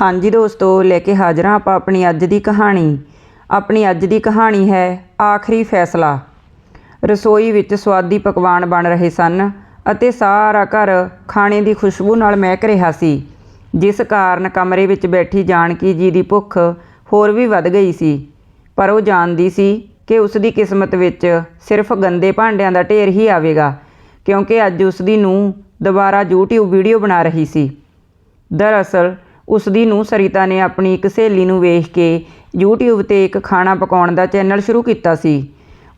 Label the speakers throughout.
Speaker 1: ਹਾਂਜੀ ਦੋਸਤੋ, ਲੈ ਕੇ ਹਾਜ਼ਰ ਹਾਂ ਆਪਾਂ ਆਪਣੀ ਅੱਜ ਦੀ ਕਹਾਣੀ। ਆਪਣੀ ਅੱਜ ਦੀ ਕਹਾਣੀ ਹੈ ਆਖਰੀ ਫੈਸਲਾ। ਰਸੋਈ ਵਿੱਚ ਸਵਾਦੀ ਪਕਵਾਨ ਬਣ ਰਹੇ ਸਨ ਅਤੇ ਸਾਰਾ ਘਰ ਖਾਣੇ ਦੀ ਖੁਸ਼ਬੂ ਨਾਲ ਮਹਿਕ ਰਿਹਾ ਸੀ, ਜਿਸ ਕਾਰਨ ਕਮਰੇ ਵਿੱਚ ਬੈਠੀ ਜਾਨਕੀ ਜੀ ਦੀ ਭੁੱਖ ਹੋਰ ਵੀ ਵੱਧ ਗਈ ਸੀ। ਪਰ ਉਹ ਜਾਣਦੀ ਸੀ ਕਿ ਉਸ ਦੀ ਕਿਸਮਤ ਵਿੱਚ ਸਿਰਫ ਗੰਦੇ ਭਾਂਡਿਆਂ ਦਾ ਢੇਰ ਹੀ ਆਵੇਗਾ, ਕਿਉਂਕਿ ਅੱਜ ਉਸ ਦੀ ਨੂੰਹ ਦੁਬਾਰਾ YouTube ਵੀਡੀਓ ਬਣਾ ਰਹੀ ਸੀ। ਦਰਅਸਲ ਉਸ ਦੀ ਨੂੰਹ ਸਰਿਤਾ ਨੇ ਆਪਣੀ ਇੱਕ ਸਹੇਲੀ ਨੂੰ ਵੇਖ ਕੇ YouTube ਤੇ ਇੱਕ ਖਾਣਾ ਪਕਾਉਣ ਦਾ ਚੈਨਲ ਸ਼ੁਰੂ ਕੀਤਾ ਸੀ।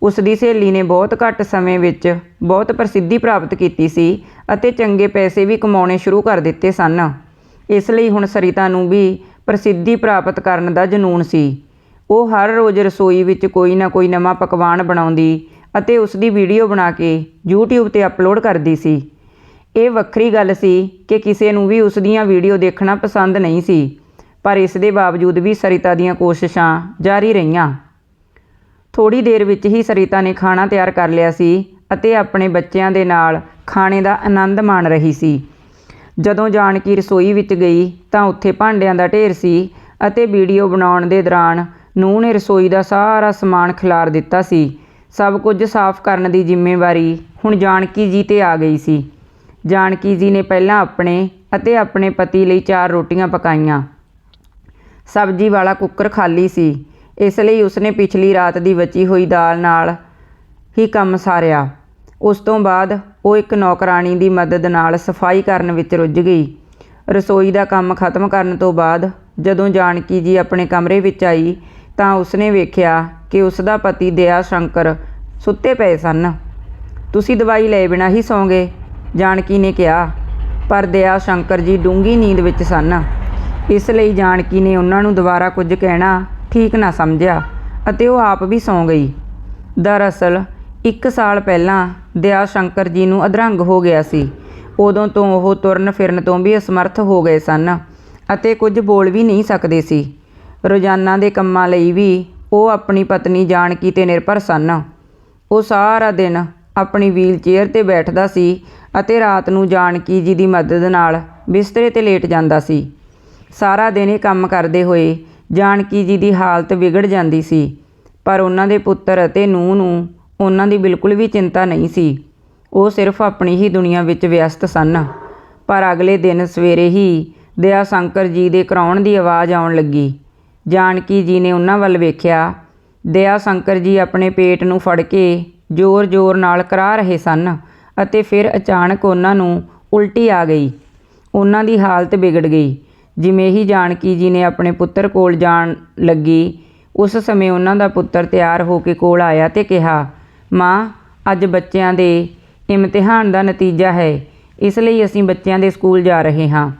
Speaker 1: ਉਸ ਦੀ ਸਹੇਲੀ ਨੇ ਬਹੁਤ ਘੱਟ ਸਮੇਂ ਵਿੱਚ ਬਹੁਤ ਪ੍ਰਸਿੱਧੀ ਪ੍ਰਾਪਤ ਕੀਤੀ ਸੀ ਅਤੇ ਚੰਗੇ ਪੈਸੇ ਵੀ ਕਮਾਉਣੇ ਸ਼ੁਰੂ ਕਰ ਦਿੱਤੇ ਸਨ। ਇਸ ਲਈ ਹੁਣ ਸਰਿਤਾ ਨੂੰ ਵੀ ਪ੍ਰਸਿੱਧੀ ਪ੍ਰਾਪਤ ਕਰਨ ਦਾ ਜਨੂਨ ਸੀ। ਉਹ ਹਰ ਰੋਜ਼ ਰਸੋਈ ਵਿੱਚ ਕੋਈ ਨਾ ਕੋਈ ਨਵਾਂ ਪਕਵਾਨ ਬਣਾਉਂਦੀ ਅਤੇ ਉਸ ਦੀ ਵੀਡੀਓ ਬਣਾ ਕੇ YouTube ਤੇ ਅਪਲੋਡ ਕਰਦੀ ਸੀ। ਇਹ ਵੱਖਰੀ ਗੱਲ ਸੀ ਕਿ ਕਿਸੇ ਨੂੰ ਵੀ ਉਸ ਦੀਆਂ ਵੀਡੀਓ ਦੇਖਣਾ ਪਸੰਦ ਨਹੀਂ ਸੀ, ਪਰ ਇਸ ਦੇ ਬਾਵਜੂਦ ਵੀ ਸਰਿਤਾ ਦੀਆਂ ਕੋਸ਼ਿਸ਼ਾਂ ਜਾਰੀ ਰਹੀਆਂ। ਥੋੜੀ ਦੇਰ ਵਿੱਚ ਹੀ ਸਰਿਤਾ ਨੇ ਖਾਣਾ ਤਿਆਰ ਕਰ ਲਿਆ ਸੀ ਅਤੇ ਆਪਣੇ ਬੱਚਿਆਂ ਦੇ ਨਾਲ ਖਾਣੇ ਦਾ ਆਨੰਦ ਮਾਣ ਰਹੀ ਸੀ। ਜਦੋਂ ਜਾਨਕੀ ਰਸੋਈ ਵਿੱਚ ਗਈ ਤਾਂ ਉੱਥੇ ਭਾਂਡਿਆਂ ਦਾ ਢੇਰ ਸੀ ਅਤੇ ਵੀਡੀਓ ਬਣਾਉਣ ਦੇ ਦੌਰਾਨ ਨੂੰਹ ਨੇ ਰਸੋਈ ਦਾ ਸਾਰਾ ਸਮਾਨ ਖਿਲਾਰ ਦਿੱਤਾ ਸੀ। ਸਭ ਕੁਝ ਸਾਫ਼ ਕਰਨ ਦੀ ਜ਼ਿੰਮੇਵਾਰੀ ਹੁਣ ਜਾਨਕੀ ਜੀ ਤੇ ਆ ਗਈ ਸੀ। ਜਾਨਕੀ ਜੀ ਨੇ ਪਹਿਲਾਂ ਆਪਣੇ ਅਤੇ ਆਪਣੇ ਪਤੀ ਲਈ ਚਾਰ ਰੋਟੀਆਂ ਪਕਾਈਆਂ। ਸਬਜ਼ੀ ਵਾਲਾ ਕੁੱਕਰ ਖਾਲੀ ਸੀ। ਇਸ ਲਈ ਉਸਨੇ ਪਿਛਲੀ ਰਾਤ ਦੀ ਬਚੀ ਹੋਈ ਦਾਲ ਨਾਲ ਹੀ ਕੰਮ ਸਾਰਿਆ। ਉਸ ਤੋਂ ਬਾਅਦ ਉਹ ਇੱਕ ਨੌਕਰਾਣੀ ਦੀ ਮਦਦ ਨਾਲ ਸਫ਼ਾਈ ਕਰਨ ਵਿੱਚ ਰੁੱਝ ਗਈ। ਰਸੋਈ ਦਾ ਕੰਮ ਖਤਮ ਕਰਨ ਤੋਂ ਬਾਅਦ ਜਦੋਂ ਜਾਨਕੀ ਜੀ ਆਪਣੇ ਕਮਰੇ ਵਿੱਚ ਆਈ ਤਾਂ ਉਸਨੇ ਵੇਖਿਆ ਕਿ ਉਸ ਦਾ ਪਤੀ ਦਇਆ ਸ਼ੰਕਰ ਸੁੱਤੇ ਪਏ ਸਨ। ਤੁਸੀਂ ਦਵਾਈ ਲਏ ਬਿਨਾਂ ਹੀ ਸੌਂਗੇ? ਜਾਨਕੀ ਨੇ ਕਿਹਾ, ਪਰ ਦਇਆ ਸ਼ੰਕਰ ਜੀ ਡੂੰਗੀ ਨੀਂਦ ਵਿੱਚ ਸਨ। ਇਸ ਲਈ ਜਾਨਕੀ ਨੇ ਉਹਨਾਂ ਨੂੰ ਦੁਬਾਰਾ ਕੁਝ ਕਹਿਣਾ ਠੀਕ ਨਾ ਸਮਝਿਆ ਅਤੇ ਉਹ ਆਪ ਵੀ ਸੌਂ ਗਈ। ਦਰਅਸਲ, ਇੱਕ ਸਾਲ ਪਹਿਲਾਂ ਦਇਆ ਸ਼ੰਕਰ ਜੀ ਨੂੰ ਅਧਰੰਗ ਹੋ ਗਿਆ ਸੀ। ਉਦੋਂ ਤੋਂ ਉਹ ਤੁਰਨ ਫਿਰਨ ਤੋਂ ਵੀ ਅਸਮਰਥ ਹੋ ਗਏ ਸਨ ਅਤੇ ਕੁਝ ਬੋਲ ਵੀ ਨਹੀਂ ਸਕਦੇ ਸੀ। ਰੋਜ਼ਾਨਾ ਦੇ ਕੰਮਾਂ ਲਈ ਵੀ ਉਹ ਆਪਣੀ ਪਤਨੀ ਜਾਨਕੀ ਤੇ ਨਿਰਭਰ ਸਨ। ਉਹ ਸਾਰਾ ਦਿਨ ਆਪਣੀ ਵੀਲ ਚੇਅਰ ਤੇ ਬੈਠਦਾ ਸੀ ਅਤੇ ਰਾਤ ਨੂੰ ਜਾਨਕੀ ਜੀ ਦੀ ਮਦਦ ਨਾਲ ਬਿਸਤਰੇ ਤੇ ਲੇਟ ਜਾਂਦਾ ਸੀ। ਸਾਰਾ ਦਿਨ ਇਹ ਕੰਮ ਕਰਦੇ ਹੋਏ ਜਾਨਕੀ ਜੀ ਦੀ ਹਾਲਤ ਵਿਗੜ ਜਾਂਦੀ ਸੀ। ਪਰ ਉਹਨਾਂ ਦੇ ਪੁੱਤਰ ਅਤੇ ਨੂੰਹ ਨੂੰ ਉਹਨਾਂ ਦੀ ਬਿਲਕੁਲ ਵੀ ਚਿੰਤਾ ਨਹੀਂ ਸੀ। ਉਹ ਸਿਰਫ ਆਪਣੀ ਹੀ ਦੁਨੀਆ ਵਿੱਚ ਵਿਅਸਤ ਸਨ। ਪਰ ਅਗਲੇ ਦਿਨ ਸਵੇਰੇ ਹੀ ਦਇਆ ਸ਼ੰਕਰ ਜੀ ਦੇ ਕਰਾਉਣ ਦੀ ਆਵਾਜ਼ ਆਉਣ ਲੱਗੀ। ਜਾਨਕੀ ਜੀ ਨੇ ਉਹਨਾਂ ਵੱਲ ਵੇਖਿਆ। ਦਇਆ ਸ਼ੰਕਰ ਜੀ ਆਪਣੇ ਪੇਟ ਨੂੰ ਫੜ ਕੇ ਜ਼ੋਰ-ਜ਼ੋਰ ਨਾਲ ਕਰਾ ਰਹੇ ਸਨ। ਅਤੇ ਫਿਰ ਅਚਾਨਕ ਉਹਨਾਂ ਨੂੰ ਉਲਟੀ ਆ ਗਈ। ਉਹਨਾਂ ਦੀ ਹਾਲਤ ਵਿਗੜ ਗਈ। ਜਿਵੇਂ ਹੀ ਜਾਨਕੀ ਜੀ ਨੇ ਆਪਣੇ ਪੁੱਤਰ ਕੋਲ ਜਾਣ ਲੱਗੀ, ਉਸ ਸਮੇਂ ਉਹਨਾਂ ਦਾ ਪੁੱਤਰ ਤਿਆਰ ਹੋ ਕੇ ਕੋਲ ਆਇਆ ਤੇ ਕਿਹਾ, ਮਾਂ, ਅੱਜ ਬੱਚਿਆਂ ਦੇ ਇਮਤਿਹਾਨ ਦਾ ਨਤੀਜਾ ਹੈ। ਇਸ ਲਈ ਅਸੀਂ ਬੱਚਿਆਂ ਦੇ ਸਕੂਲ ਜਾ ਰਹੇ ਹਾਂ।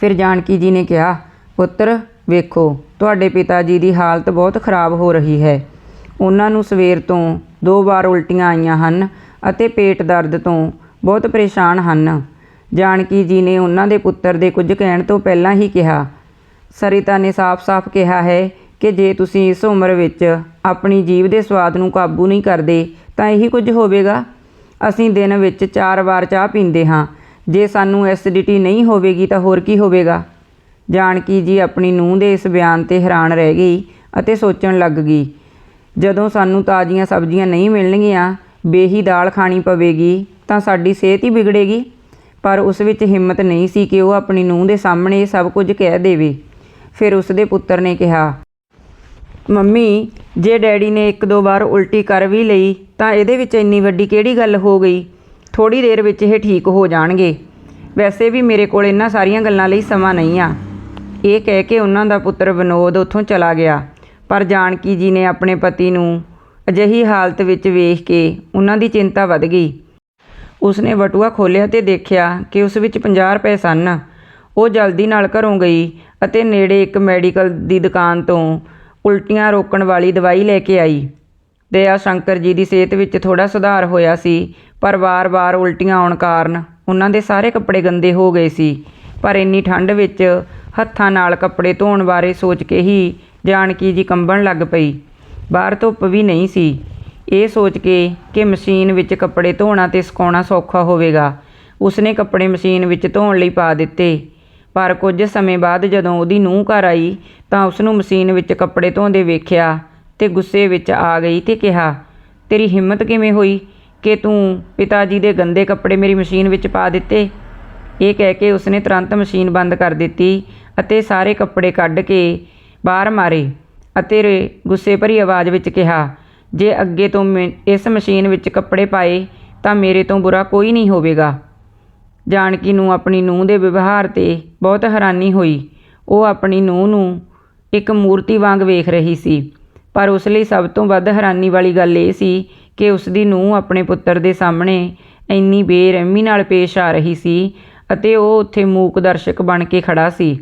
Speaker 1: ਫਿਰ ਜਾਨਕੀ ਜੀ ਨੇ ਕਿਹਾ, ਪੁੱਤਰ, ਵੇਖੋ, ਤੁਹਾਡੇ ਪਿਤਾ ਜੀ ਦੀ ਹਾਲਤ ਬਹੁਤ ਖਰਾਬ ਹੋ ਰਹੀ ਹੈ। ਉਹਨਾਂ ਨੂੰ ਸਵੇਰ ਤੋਂ ਦੋ ਵਾਰ ਉਲਟੀਆਂ ਆਈਆਂ ਹਨ। ਅਤੇ ਪੇਟ ਦਰਦ ਤੋਂ ਬਹੁਤ ਪਰੇਸ਼ਾਨ ਹਨ। ਜਾਨਕੀ ਜੀ ਨੇ ਉਹਨਾਂ ਦੇ ਪੁੱਤਰ ਦੇ ਕੁਝ ਕਹਿਣ ਤੋਂ ਪਹਿਲਾਂ ਹੀ ਕਿਹਾ, ਸਰਿਤਾ ਨੇ ਸਾਫ਼-ਸਾਫ਼ ਕਿਹਾ ਹੈ ਕਿ ਜੇ ਤੁਸੀਂ ਇਸ ਉਮਰ ਵਿੱਚ ਆਪਣੀ ਜੀਭ ਦੇ ਸਵਾਦ ਨੂੰ ਕਾਬੂ ਨਹੀਂ ਕਰਦੇ, ਤਾਂ ਇਹੀ ਕੁਝ ਹੋਵੇਗਾ। ਅਸੀਂ ਦਿਨ ਵਿੱਚ 4 ਵਾਰ ਚਾਹ ਪੀਂਦੇ ਹਾਂ। ਜੇ ਸਾਨੂੰ ਐਸਿਡਿਟੀ ਨਹੀਂ ਹੋਵੇਗੀ, ਤਾਂ ਹੋਰ ਕੀ ਹੋਵੇਗਾ? ਜਾਨਕੀ ਜੀ ਆਪਣੀ ਨੂੰਹ ਦੇ ਇਸ ਬਿਆਨ ਤੇ ਹੈਰਾਨ ਰਹਿ ਗਈ ਅਤੇ ਸੋਚਣ ਲੱਗ ਗਈ, ਜਦੋਂ ਸਾਨੂੰ ਤਾਜ਼ੀਆਂ ਸਬਜ਼ੀਆਂ ਨਹੀਂ ਮਿਲਣਗੀਆਂ ਬੇਹੀ ਦਾਲ ਖਾਣੀ ਪਵੇਗੀ, ਤਾਂ ਸਾਡੀ ਸਿਹਤ ਹੀ ਵਿਗੜੇਗੀ। ਪਰ ਉਸ ਵਿੱਚ ਹਿੰਮਤ ਨਹੀਂ ਸੀ ਕਿ ਉਹ ਆਪਣੀ ਨੂੰਹ ਦੇ ਸਾਹਮਣੇ ਇਹ ਸਭ ਕੁਝ ਕਹਿ ਦੇਵੇ। ਫਿਰ ਉਸ ਦੇ ਪੁੱਤਰ ਨੇ ਕਿਹਾ, ਮੰਮੀ, ਜੇ ਡੈਡੀ ਨੇ ਇੱਕ ਦੋ ਵਾਰ ਉਲਟੀ ਕਰ ਵੀ ਲਈ, ਤਾਂ ਇਹਦੇ ਵਿੱਚ ਇੰਨੀ ਵੱਡੀ ਕਿਹੜੀ ਗੱਲ ਹੋ ਗਈ? ਥੋੜੀ ਦੇਰ ਵਿੱਚ ਇਹ ਠੀਕ ਹੋ ਜਾਣਗੇ। ਵੈਸੇ ਵੀ ਮੇਰੇ ਕੋਲ ਇਹਨਾਂ ਸਾਰੀਆਂ ਗੱਲਾਂ ਲਈ ਸਮਾਂ ਨਹੀਂ ਆ। ਇਹ ਕਹਿ ਕੇ ਉਹਨਾਂ ਦਾ ਪੁੱਤਰ ਵਿਨੋਦ ਉੱਥੋਂ ਚਲਾ ਗਿਆ। ਪਰ ਜਾਨਕੀ ਜੀ ਨੇ ਆਪਣੇ ਪਤੀ ਨੂੰ ਅਜਿਹੀ ਹਾਲਤ ਵਿੱਚ ਵੇਖ ਕੇ ਉਹਨਾਂ ਦੀ ਚਿੰਤਾ ਵੱਧ ਗਈ। ਉਸਨੇ ਬਟੂਆ ਖੋਲ੍ਹਿਆ ਤੇ ਦੇਖਿਆ ਕਿ ਉਸ ਵਿੱਚ 50 ਰੁਪਏ ਸਨ। ਉਹ ਜਲਦੀ ਨਾਲ ਘਰੋਂ ਗਈ ਅਤੇ ਨੇੜੇ ਇੱਕ ਮੈਡੀਕਲ ਦੀ ਦੁਕਾਨ ਤੋਂ ਉਲਟੀਆਂ ਰੋਕਣ ਵਾਲੀ ਦਵਾਈ ਲੈ ਕੇ ਆਈ। ਦਇਆ ਸ਼ੰਕਰ ਜੀ ਦੀ ਸਿਹਤ ਵਿੱਚ ਥੋੜਾ ਸੁਧਾਰ ਹੋਇਆ ਸੀ, ਪਰ ਵਾਰ-ਵਾਰ ਉਲਟੀਆਂ ਆਉਣ ਕਾਰਨ ਉਹਨਾਂ ਦੇ ਸਾਰੇ ਕੱਪੜੇ ਗੰਦੇ ਹੋ ਗਏ ਸੀ। ਪਰ ਇੰਨੀ ਠੰਡ ਵਿੱਚ ਹੱਥਾਂ ਨਾਲ ਕੱਪੜੇ ਧੋਣ ਬਾਰੇ ਸੋਚ ਕੇ ਹੀ ਜਾਨਕੀ ਜੀ ਕੰਬਣ ਲੱਗ ਪਈ। ਬਾਹਰ ਧੁੱਪ ਵੀ ਨਹੀਂ ਸੀ। ਇਹ ਸੋਚ ਕੇ ਕਿ ਮਸ਼ੀਨ ਵਿੱਚ ਕੱਪੜੇ ਧੋਣਾ ਤੇ ਸੁਕਾਉਣਾ ਸੌਖਾ ਹੋਵੇਗਾ। ਉਸਨੇ ਕੱਪੜੇ ਮਸ਼ੀਨ ਵਿੱਚ ਧੋਣ ਲਈ ਪਾ ਦਿੱਤੇ। ਪਰ ਕੁਝ ਸਮੇਂ ਬਾਅਦ ਜਦੋਂ ਉਹਦੀ ਨੂੰਹ ਘਰ ਆਈ ਤਾਂ ਉਸ ਨੂੰ ਮਸ਼ੀਨ ਵਿੱਚ ਕੱਪੜੇ ਧੋਂਦੇ ਵੇਖਿਆ ਤੇ ਗੁੱਸੇ ਵਿੱਚ ਆ ਗਈ ਤੇ ਕਿਹਾ, ਤੇਰੀ ਹਿੰਮਤ ਕਿਵੇਂ ਹੋਈ ਕਿ ਤੂੰ ਪਿਤਾ ਜੀ ਦੇ ਗੰਦੇ ਕੱਪੜੇ ਮੇਰੀ ਮਸ਼ੀਨ ਵਿੱਚ ਪਾ ਦਿੱਤੇ? ਇਹ ਕਹਿ ਕੇ ਉਸਨੇ ਤੁਰੰਤ ਮਸ਼ੀਨ ਬੰਦ ਕਰ ਦਿੱਤੀ ਅਤੇ ਸਾਰੇ ਕੱਪੜੇ ਕੱਢ ਕੇ ਬਾਹਰ ਮਾਰੇ। ਅਤੇ ਰੇ- ਗੁੱਸੇ ਭਰੀ ਆਵਾਜ਼ ਵਿੱਚ ਕਿਹਾ, ਜੇ ਅੱਗੇ ਤੋਂ ਮੈਂ ਇਸ ਮਸ਼ੀਨ ਵਿੱਚ ਕੱਪੜੇ ਪਾਏ, ਤਾਂ ਮੇਰੇ ਤੋਂ ਬੁਰਾ ਕੋਈ ਨਹੀਂ ਹੋਵੇਗਾ। ਜਾਨਕੀ ਨੂੰ ਆਪਣੀ ਨੂੰਹ ਦੇ ਵਿਵਹਾਰ ਤੇ ਬਹੁਤ ਹੈਰਾਨੀ ਹੋਈ। ਉਹ ਆਪਣੀ ਨੂੰਹ ਨੂੰ ਇੱਕ ਮੂਰਤੀ ਵਾਂਗ ਵੇਖ ਰਹੀ ਸੀ, ਪਰ ਉਸ ਲਈ ਸਭ ਤੋਂ ਵੱਧ ਹੈਰਾਨੀ ਵਾਲੀ ਗੱਲ ਇਹ ਸੀ ਕਿ ਉਸਦੀ ਨੂੰਹ ਆਪਣੇ ਪੁੱਤਰ ਦੇ ਸਾਹਮਣੇ ਇੰਨੀ ਬੇਰਹਿਮੀ ਨਾਲ ਪੇਸ਼ ਆ ਰਹੀ ਸੀ ਅਤੇ ਉਹ ਉੱਥੇ ਮੂਕ ਦਰਸ਼ਕ ਬਣ ਕੇ ਖੜ੍ਹਾ ਸੀ।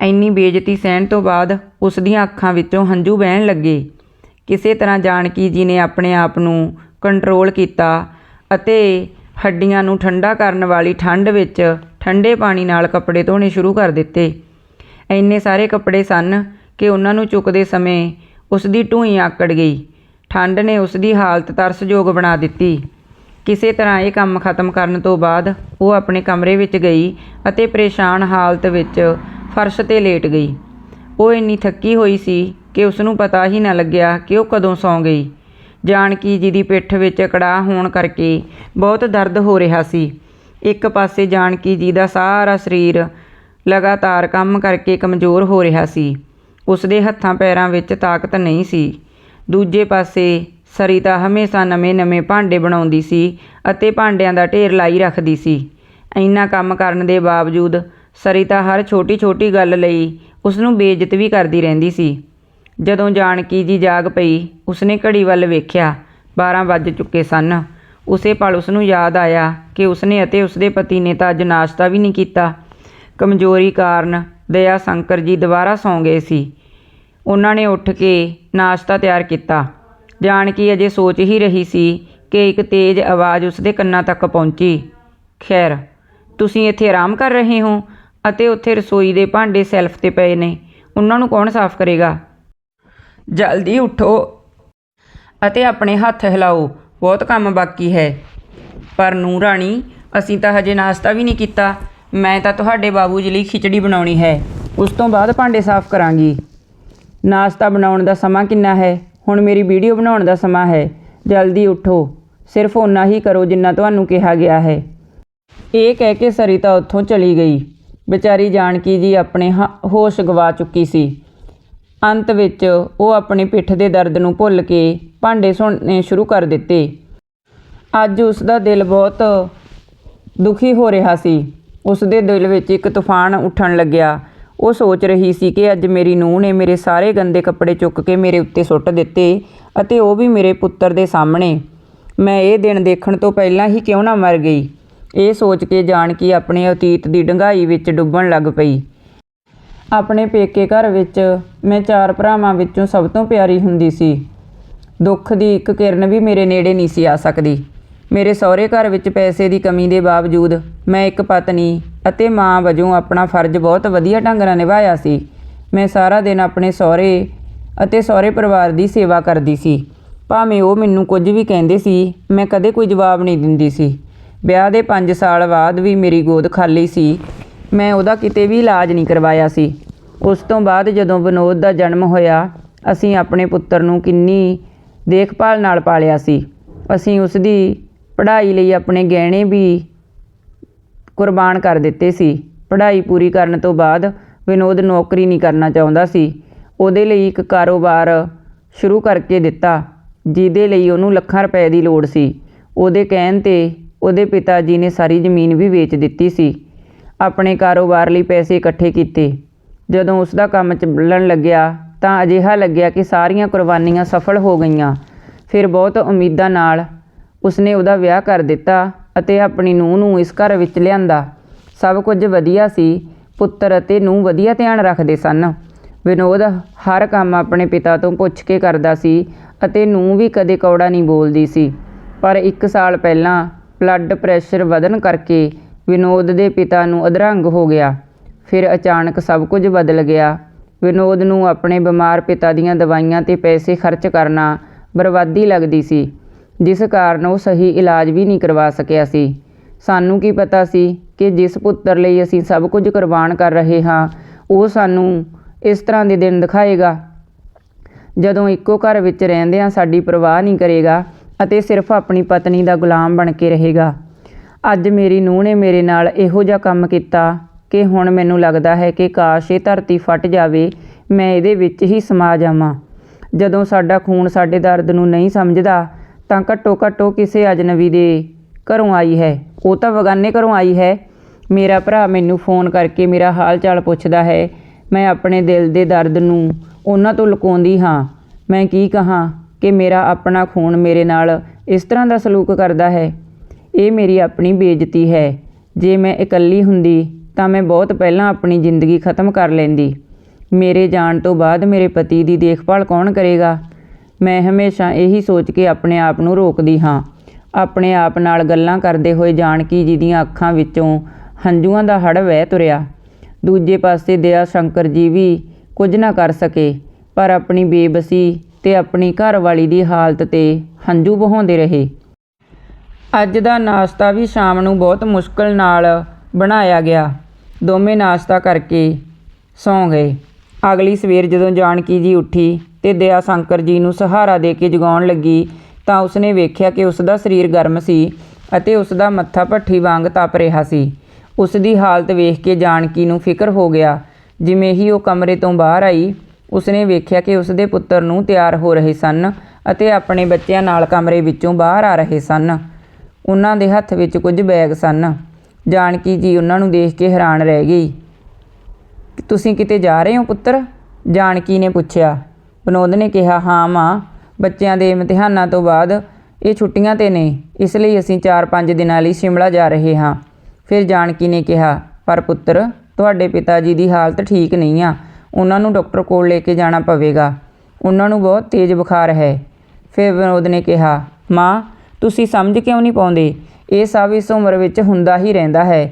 Speaker 1: ਇੰਨੀ ਬੇਇੱਜ਼ਤੀ ਸਹਿਣ ਤੋਂ ਬਾਅਦ ਉਸ ਦੀਆਂ ਅੱਖਾਂ ਵਿੱਚੋਂ ਹੰਝੂ ਵਹਿਣ ਲੱਗੇ। ਕਿਸੇ ਤਰ੍ਹਾਂ ਜਾਨਕੀ ਜੀ ਨੇ ਆਪਣੇ ਆਪ ਨੂੰ ਕੰਟਰੋਲ ਕੀਤਾ ਅਤੇ ਹੱਡੀਆਂ ਨੂੰ ਠੰਡਾ ਕਰਨ ਵਾਲੀ ਠੰਡ ਵਿੱਚ ਠੰਡੇ ਪਾਣੀ ਨਾਲ ਕੱਪੜੇ ਧੋਣੇ ਸ਼ੁਰੂ ਕਰ ਦਿੱਤੇ। ਇੰਨੇ ਸਾਰੇ ਕੱਪੜੇ ਸਨ ਕਿ ਉਹਨਾਂ ਨੂੰ ਚੁੱਕਦੇ ਸਮੇਂ ਉਸ ਦੀ ਢੂੰਈ ਆਕੜ ਗਈ। ਠੰਡ ਨੇ ਉਸ ਦੀ ਹਾਲਤ ਤਰਸਯੋਗ ਬਣਾ ਦਿੱਤੀ। ਕਿਸੇ ਤਰ੍ਹਾਂ ਇਹ ਕੰਮ ਖਤਮ ਕਰਨ ਤੋਂ ਬਾਅਦ ਉਹ ਆਪਣੇ ਕਮਰੇ ਵਿੱਚ ਗਈ ਅਤੇ ਪਰੇਸ਼ਾਨ ਹਾਲਤ ਵਿੱਚ ਫਰਸ਼ ਤੇ ਲੇਟ ਗਈ। ਉਹ ਇੰਨੀ ਥੱਕੀ ਹੋਈ ਸੀ ਕਿ ਉਸ ਨੂੰ ਪਤਾ ਹੀ ਨਾ ਲੱਗਿਆ ਕਿ ਉਹ ਕਦੋਂ ਸੌਂ ਗਈ। ਜਾਨਕੀ ਜੀ ਦੀ ਪਿੱਠ ਵਿੱਚ ਕੜਾਹ ਹੋਣ ਕਰਕੇ ਬਹੁਤ ਦਰਦ ਹੋ ਰਿਹਾ ਸੀ। ਇੱਕ ਪਾਸੇ ਜਾਨਕੀ ਜੀ ਦਾ ਸਾਰਾ ਸਰੀਰ ਲਗਾਤਾਰ ਕੰਮ ਕਰਕੇ ਕਮਜ਼ੋਰ ਹੋ ਰਿਹਾ ਸੀ। ਉਸ ਦੇ ਹੱਥਾਂ ਪੈਰਾਂ ਵਿੱਚ ਤਾਕਤ ਨਹੀਂ ਸੀ। ਦੂਜੇ ਪਾਸੇ ਸਰੀਤਾ ਹਮੇਸ਼ਾ ਨਵੇਂ-ਨਵੇਂ ਭਾਂਡੇ ਬਣਾਉਂਦੀ ਸੀ ਅਤੇ ਭਾਂਡਿਆਂ ਦਾ ਢੇਰ ਲਾਈ ਰੱਖਦੀ ਸੀ। ਇੰਨਾ ਕੰਮ ਕਰਨ ਦੇ ਬਾਵਜੂਦ ਸਰਿਤਾ ਹਰ ਛੋਟੀ-ਛੋਟੀ ਗੱਲ ਲਈ ਉਸ ਨੂੰ ਬੇਇੱਜ਼ਤ ਵੀ ਕਰਦੀ ਰਹਿੰਦੀ ਸੀ। ਜਦੋਂ ਜਾਨਕੀ ਜੀ ਜਾਗ ਪਈ, ਉਸਨੇ ਘੜੀ ਵੱਲ ਵੇਖਿਆ 12 ਵੱਜ ਚੁੱਕੇ ਸਨ। ਉਸੇ ਪਲ ਉਸ ਨੂੰ ਯਾਦ ਆਇਆ ਕਿ ਉਸਨੇ ਅਤੇ ਉਸਦੇ ਪਤੀ ਨੇ ਤਾਂ ਅੱਜ ਨਾਸ਼ਤਾ ਵੀ ਨਹੀਂ ਕੀਤਾ। ਕਮਜ਼ੋਰੀ ਕਾਰਨ ਦਇਆ ਸ਼ੰਕਰ ਜੀ ਦੁਬਾਰਾ ਸੌਂ ਗਏ ਸੀ। ਉਹਨਾਂ ਨੇ ਉੱਠ ਕੇ ਨਾਸ਼ਤਾ ਤਿਆਰ ਕੀਤਾ। ਜਾਨਕੀ ਅਜੇ ਸੋਚ ਹੀ ਰਹੀ ਸੀ ਕਿ ਇੱਕ ਤੇਜ਼ ਆਵਾਜ਼ ਉਸਦੇ ਕੰਨਾਂ ਤੱਕ ਪਹੁੰਚੀ। ਖੈਰ, ਤੁਸੀਂ ਇੱਥੇ ਆਰਾਮ ਕਰ ਰਹੇ ਹੋ? ਅਤੇ ਉੱਥੇ ਰਸੋਈ ਦੇ ਭਾਂਡੇ ਸੈਲਫ ਤੇ ਪਏ ਨੇ। ਉਹਨਾਂ ਨੂੰ ਕੌਣ ਸਾਫ਼ ਕਰੇਗਾ? ਜਲਦੀ ਉਠੋ ਅਤੇ ਆਪਣੇ ਹੱਥ ਹਿਲਾਓ। ਬਹੁਤ ਕੰਮ ਬਾਕੀ ਹੈ। ਪਰ ਨੂੰ ਰਾਣੀ, ਅਸੀਂ ਤਾਂ ਹਜੇ ਨਾਸ਼ਤਾ ਵੀ ਨਹੀਂ ਕੀਤਾ। ਮੈਂ ਤਾਂ ਤੁਹਾਡੇ ਬਾਬੂ ਜੀ ਲਈ ਖਿਚੜੀ ਬਣਾਉਣੀ ਹੈ। ਉਸ ਤੋਂ ਬਾਅਦ ਭਾਂਡੇ ਸਾਫ਼ ਕਰਾਂਗੀ। ਨਾਸ਼ਤਾ ਬਣਾਉਣ ਦਾ ਸਮਾਂ ਕਿੰਨਾ ਹੈ? ਹੁਣ ਮੇਰੀ ਵੀਡੀਓ ਬਣਾਉਣ ਦਾ ਸਮਾਂ ਹੈ। ਜਲਦੀ ਉਠੋ। ਸਿਰਫ ਓਨਾ ਹੀ ਕਰੋ ਜਿੰਨਾ ਤੁਹਾਨੂੰ ਕਿਹਾ ਗਿਆ ਹੈ। ਇਹ ਕਹਿ ਕੇ ਸਰੀਤਾ ਉੱਥੋਂ ਚਲੀ ਗਈ। ਵਿਚਾਰੀ ਜਾਨਕੀ ਜੀ ਆਪਣੇ ਹ- ਹੋਸ਼ ਗਵਾ ਚੁੱਕੀ ਸੀ। ਅੰਤ ਵਿੱਚ ਉਹ ਆਪਣੀ ਪਿੱਠ ਦੇ ਦਰਦ ਨੂੰ ਭੁੱਲ ਕੇ ਭਾਂਡੇ ਸੁਣਨੇ ਸ਼ੁਰੂ ਕਰ ਦਿੱਤੇ। ਅੱਜ ਉਸ ਦਾ ਦਿਲ ਬਹੁਤ ਦੁਖੀ ਹੋ ਰਿਹਾ ਸੀ। ਉਸ ਦੇ ਦਿਲ ਵਿੱਚ ਇੱਕ ਤੂਫਾਨ ਉੱਠਣ ਲੱਗਿਆ। ਉਹ ਸੋਚ ਰਹੀ ਸੀ ਕਿ ਅੱਜ ਮੇਰੀ ਨੂੰਹ ਨੇ ਮੇਰੇ ਸਾਰੇ ਗੰਦੇ ਕੱਪੜੇ ਚੁੱਕ ਕੇ ਮੇਰੇ ਉੱਤੇ ਸੁੱਟ ਦਿੱਤੇ ਅਤੇ ਉਹ ਵੀ ਮੇਰੇ ਪੁੱਤਰ ਦੇ ਸਾਹਮਣੇ। ਮੈਂ ਇਹ ਦਿਨ ਦੇਖਣ ਤੋਂ ਪਹਿਲਾਂ ਹੀ ਕਿਉਂ ਨਾ ਮਰ ਗਈ? ਇਹ ਸੋਚ ਕੇ ਜਾਨਕੀ ਆਪਣੇ ਅਤੀਤ ਦੀ ਡੂੰਘਾਈ ਵਿੱਚ ਡੁੱਬਣ ਲੱਗ ਪਈ। ਆਪਣੇ ਪੇਕੇ ਘਰ ਵਿੱਚ ਮੈਂ ਚਾਰ ਭਰਾਵਾਂ ਵਿੱਚੋਂ ਸਭ ਤੋਂ ਪਿਆਰੀ ਹੁੰਦੀ ਸੀ। ਦੁੱਖ ਦੀ ਇੱਕ ਕਿਰਨ ਵੀ ਮੇਰੇ ਨੇੜੇ ਨਹੀਂ ਸੀ ਆ ਸਕਦੀ। ਮੇਰੇ ਸਹੁਰੇ ਘਰ ਵਿੱਚ ਪੈਸੇ ਦੀ ਕਮੀ ਦੇ ਬਾਵਜੂਦ ਮੈਂ ਇੱਕ ਪਤਨੀ ਅਤੇ ਮਾਂ ਵਜੋਂ ਆਪਣਾ ਫਰਜ਼ ਬਹੁਤ ਵਧੀਆ ਢੰਗ ਨਾਲ ਨਿਭਾਇਆ ਸੀ। ਮੈਂ ਸਾਰਾ ਦਿਨ ਆਪਣੇ ਸਹੁਰੇ ਅਤੇ ਸਹੁਰੇ ਪਰਿਵਾਰ ਦੀ ਸੇਵਾ ਕਰਦੀ ਸੀ। ਭਾਵੇਂ ਉਹ ਮੈਨੂੰ ਕੁਝ ਵੀ ਕਹਿੰਦੇ ਸੀ, ਮੈਂ ਕਦੇ ਕੋਈ ਜਵਾਬ ਨਹੀਂ ਦਿੰਦੀ ਸੀ। ਵਿਆਹ ਦੇ 5 ਸਾਲ ਬਾਅਦ ਵੀ ਮੇਰੀ ਗੋਦ ਖਾਲੀ ਸੀ। ਮੈਂ ਉਹਦਾ ਕਿਤੇ ਵੀ ਇਲਾਜ ਨਹੀਂ ਕਰਵਾਇਆ ਸੀ। ਉਸ ਤੋਂ ਬਾਅਦ ਜਦੋਂ ਵਿਨੋਦ ਦਾ ਜਨਮ ਹੋਇਆ, ਅਸੀਂ ਆਪਣੇ ਪੁੱਤਰ ਨੂੰ ਕਿੰਨੀ ਦੇਖਭਾਲ ਨਾਲ ਪਾਲਿਆ ਸੀ। ਅਸੀਂ ਉਸ ਦੀ ਪੜ੍ਹਾਈ ਲਈ ਆਪਣੇ ਗਹਿਣੇ ਵੀ ਕੁਰਬਾਨ ਕਰ ਦਿੱਤੇ ਸੀ। ਪੜ੍ਹਾਈ ਪੂਰੀ ਕਰਨ ਤੋਂ ਬਾਅਦ ਵਿਨੋਦ ਨੌਕਰੀ ਨਹੀਂ ਕਰਨਾ ਚਾਹੁੰਦਾ ਸੀ। ਉਹਦੇ ਲਈ ਇੱਕ ਕਾਰੋਬਾਰ ਸ਼ੁਰੂ ਕਰਕੇ ਦਿੱਤਾ, ਜਿਹਦੇ ਲਈ ਉਹਨੂੰ ਲੱਖਾਂ ਰੁਪਏ ਦੀ ਲੋੜ ਸੀ। ਉਹਦੇ ਕਹਿਣ ਤੇ ਉਹਦੇ ਪਿਤਾ ਜੀ ਨੇ ਸਾਰੀ ਜ਼ਮੀਨ ਵੀ ਵੇਚ ਦਿੱਤੀ ਸੀ। ਆਪਣੇ ਕਾਰੋਬਾਰ ਲਈ ਪੈਸੇ ਇਕੱਠੇ ਕੀਤੇ। ਜਦੋਂ ਉਸ ਦਾ ਕੰਮ ਚੱਲਣ ਲੱਗਿਆ, ਤਾਂ ਅਜਿਹਾ ਲੱਗਿਆ ਕਿ ਸਾਰੀਆਂ ਕੁਰਬਾਨੀਆਂ ਸਫਲ ਹੋ ਗਈਆਂ। ਫਿਰ ਬਹੁਤ ਉਮੀਦਾਂ ਨਾਲ ਉਸਨੇ ਉਹਦਾ ਵਿਆਹ ਕਰ ਦਿੱਤਾ ਅਤੇ ਆਪਣੀ ਨੂੰਹ ਨੂੰ ਇਸ ਘਰ ਵਿੱਚ ਲਿਆਂਦਾ। ਸਭ ਕੁਝ ਵਧੀਆ ਸੀ। ਪੁੱਤਰ ਅਤੇ ਨੂੰਹ ਵਧੀਆ ਧਿਆਨ ਰੱਖਦੇ ਸਨ। ਵਿਨੋਦ ਹਰ ਕੰਮ ਆਪਣੇ ਪਿਤਾ ਤੋਂ ਪੁੱਛ ਕੇ ਕਰਦਾ ਸੀ ਅਤੇ ਨੂੰਹ ਵੀ ਕਦੇ ਕੌੜਾ ਨਹੀਂ ਬੋਲਦੀ ਸੀ। ਪਰ ਇੱਕ ਸਾਲ ਪਹਿਲਾਂ ਬਲੱਡ ਪ੍ਰੈਸ਼ਰ ਵਧਣ ਕਰਕੇ ਵਿਨੋਦ ਦੇ ਪਿਤਾ ਨੂੰ ਅਧਰੰਗ ਹੋ ਗਿਆ। ਫਿਰ ਅਚਾਨਕ ਸਭ ਕੁਝ ਬਦਲ ਗਿਆ। ਵਿਨੋਦ ਨੂੰ ਆਪਣੇ ਬਿਮਾਰ ਪਿਤਾ ਦੀਆਂ ਦਵਾਈਆਂ ਤੇ ਪੈਸੇ ਖਰਚ ਕਰਨਾ ਬਰਬਾਦੀ ਲੱਗਦੀ ਸੀ, ਜਿਸ ਕਾਰਨ ਉਹ ਸਹੀ ਇਲਾਜ ਵੀ ਨਹੀਂ ਕਰਵਾ ਸਕਿਆ ਸੀ। ਸਾਨੂੰ ਕੀ ਪਤਾ ਸੀ ਕਿ ਜਿਸ ਪੁੱਤਰ ਲਈ ਅਸੀਂ ਸਭ ਕੁਝ ਕੁਰਬਾਨ ਕਰ ਰਹੇ ਹਾਂ, ਉਹ ਸਾਨੂੰ ਇਸ ਤਰ੍ਹਾਂ ਦੇ ਦਿਨ ਦਿਖਾਏਗਾ। ਜਦੋਂ ਇੱਕੋ ਘਰ ਵਿੱਚ ਰਹਿੰਦਿਆਂ ਸਾਡੀ ਪਰਵਾਹ ਨਹੀਂ ਕਰੇਗਾ ਅਤੇ ਸਿਰਫ ਆਪਣੀ ਪਤਨੀ ਦਾ ਗੁਲਾਮ ਬਣ ਕੇ ਰਹੇਗਾ। ਅੱਜ ਮੇਰੀ ਨੂੰਹ ਨੇ ਮੇਰੇ ਨਾਲ ਇਹੋ ਜਿਹਾ ਕੰਮ ਕੀਤਾ ਕਿ ਹੁਣ ਮੈਨੂੰ ਲੱਗਦਾ ਹੈ ਕਿ ਕਾਸ਼ ਇਹ ਧਰਤੀ ਫਟ ਜਾਵੇ, ਮੈਂ ਇਹਦੇ ਵਿੱਚ ਹੀ ਸਮਾ ਜਾਵਾਂ। ਜਦੋਂ ਸਾਡਾ ਖੂਨ ਸਾਡੇ ਦਰਦ ਨੂੰ ਨਹੀਂ ਸਮਝਦਾ, ਤਾਂ ਘੱਟੋ ਘੱਟ ਉਹ ਕਿਸੇ ਅਜਨਬੀ ਦੇ ਘਰੋਂ ਆਈ ਹੈ। ਉਹ ਤਾਂ ਬਗਾਨੇ ਘਰੋਂ ਆਈ ਹੈ। ਮੇਰਾ ਭਰਾ ਮੈਨੂੰ ਫੋਨ ਕਰਕੇ ਮੇਰਾ ਹਾਲ ਚਾਲ ਪੁੱਛਦਾ ਹੈ। ਮੈਂ ਆਪਣੇ ਦਿਲ ਦੇ ਦਰਦ ਨੂੰ ਉਹਨਾਂ ਤੋਂ ਲੁਕਾਉਂਦੀ ਹਾਂ। ਮੈਂ ਕੀ ਕਹਾਂ? ਕਿ ਮੇਰਾ ਆਪਣਾ ਖੂਨ ਮੇਰੇ ਨਾਲ ਇਸ ਤਰ੍ਹਾਂ ਦਾ ਸਲੂਕ ਕਰਦਾ ਹੈ। ਇਹ ਮੇਰੀ ਆਪਣੀ ਬੇਇੱਜ਼ਤੀ ਹੈ। ਜੇ ਮੈਂ ਇਕੱਲੀ ਹੁੰਦੀ, ਤਾਂ ਮੈਂ ਬਹੁਤ ਪਹਿਲਾਂ ਆਪਣੀ ਜ਼ਿੰਦਗੀ ਖਤਮ ਕਰ ਲੈਂਦੀ। ਮੇਰੇ ਜਾਣ ਤੋਂ ਬਾਅਦ ਮੇਰੇ ਪਤੀ ਦੀ ਦੇਖਭਾਲ ਕੌਣ ਕਰੇਗਾ? ਮੈਂ ਹਮੇਸ਼ਾ ਇਹੀ ਸੋਚ ਕੇ ਆਪਣੇ ਆਪ ਨੂੰ ਰੋਕਦੀ ਹਾਂ। ਆਪਣੇ ਆਪ ਨਾਲ ਗੱਲਾਂ ਕਰਦੇ ਹੋਏ ਜਾਨਕੀ ਜੀ ਦੀਆਂ ਅੱਖਾਂ ਵਿੱਚੋਂ ਹੰਝੂਆਂ ਦਾ ਹੜ ਵਹਿ ਤੁਰਿਆ। ਦੂਜੇ ਪਾਸੇ ਦਇਆ ਸ਼ੰਕਰ ਜੀ ਵੀ ਕੁਝ ਨਾ ਕਰ ਸਕੇ, ਪਰ ਆਪਣੀ ਬੇਬਸੀ ਤੇ ਆਪਣੀ ਘਰਵਾਲੀ ਦੀ ਹਾਲਤ ਤੇ ਹੰਝੂ ਵਹਾਉਂਦੇ ਰਹੇ। ਅੱਜ ਦਾ ਨਾਸ਼ਤਾ ਵੀ ਸ਼ਾਮ ਨੂੰ ਬਹੁਤ ਮੁਸ਼ਕਲ ਨਾਲ ਬਣਾਇਆ ਗਿਆ। ਦੋਵੇਂ ਨਾਸ਼ਤਾ ਕਰਕੇ ਸੌਂ ਗਏ। ਅਗਲੀ ਸਵੇਰ ਜਦੋਂ ਜਾਨਕੀ ਜੀ ਉੱਠੀ ਤੇ ਦਇਆ ਸ਼ੰਕਰ ਜੀ ਨੂੰ ਸਹਾਰਾ ਦੇ ਕੇ ਜਗਾਉਣ ਲੱਗੀ ਤਾਂ ਉਸਨੇ ਵੇਖਿਆ ਕਿ ਉਸ ਦਾ ਸਰੀਰ ਗਰਮ ਸੀ ਅਤੇ ਉਸ ਦਾ ਮੱਥਾ ਭੱਠੀ ਵਾਂਗ ਤਪ ਰਿਹਾ ਸੀ। ਉਸ ਦੀ ਹਾਲਤ ਵੇਖ ਕੇ ਜਾਨਕੀ ਨੂੰ ਫਿਕਰ ਹੋ ਗਿਆ। ਜਿਵੇਂ ਹੀ ਉਹ ਕਮਰੇ ਤੋਂ ਬਾਹਰ ਆਈ ਉਸਨੇ ਵੇਖਿਆ ਕਿ ਉਸਦੇ ਪੁੱਤਰ ਨੂੰ ਤਿਆਰ ਹੋ ਰਹੇ ਸਨ ਅਤੇ ਆਪਣੇ ਬੱਚਿਆਂ ਨਾਲ ਕਮਰੇ ਵਿੱਚੋਂ ਬਾਹਰ ਆ ਰਹੇ ਸਨ। ਉਹਨਾਂ ਦੇ ਹੱਥ ਵਿੱਚ ਕੁਝ ਬੈਗ ਸਨ। ਜਾਨਕੀ ਜੀ ਉਹਨਾਂ ਨੂੰ ਦੇਖ ਕੇ ਹੈਰਾਨ ਰਹਿ ਗਈ। ਤੁਸੀਂ ਕਿਤੇ ਜਾ ਰਹੇ ਹੋ ਪੁੱਤਰ? ਜਾਨਕੀ ਨੇ ਪੁੱਛਿਆ। ਵਿਨੋਦ ਨੇ ਕਿਹਾ, ਹਾਂ ਮਾਂ, ਬੱਚਿਆਂ ਦੇ ਇਮਤਿਹਾਨਾਂ ਤੋਂ ਬਾਅਦ ਇਹ ਛੁੱਟੀਆਂ ਤੇ ਨੇ, ਇਸ ਲਈ ਅਸੀਂ 4-5 ਦਿਨਾਂ ਲਈ ਸ਼ਿਮਲਾ ਜਾ ਰਹੇ ਹਾਂ। ਫਿਰ ਜਾਨਕੀ ਨੇ ਕਿਹਾ, ਪਰ ਪੁੱਤਰ, ਤੁਹਾਡੇ ਪਿਤਾ ਜੀ ਦੀ ਹਾਲਤ ਠੀਕ ਨਹੀਂ ਆ। ਉਹਨਾਂ ਨੂੰ ਡਾਕਟਰ ਕੋਲ ਲੈ ਕੇ ਜਾਣਾ ਪਵੇਗਾ। ਉਹਨਾਂ ਨੂੰ ਬਹੁਤ ਤੇਜ਼ ਬੁਖਾਰ ਹੈ। ਫਿਰ ਵਿਨੋਦ ਨੇ ਕਿਹਾ, ਮਾਂ, ਤੁਸੀਂ ਸਮਝ ਕਿਉਂ ਨਹੀਂ ਪਾਉਂਦੇ? ਇਹ ਸਭ ਇਸ ਉਮਰ ਵਿੱਚ ਹੁੰਦਾ ਹੀ ਰਹਿੰਦਾ ਹੈ।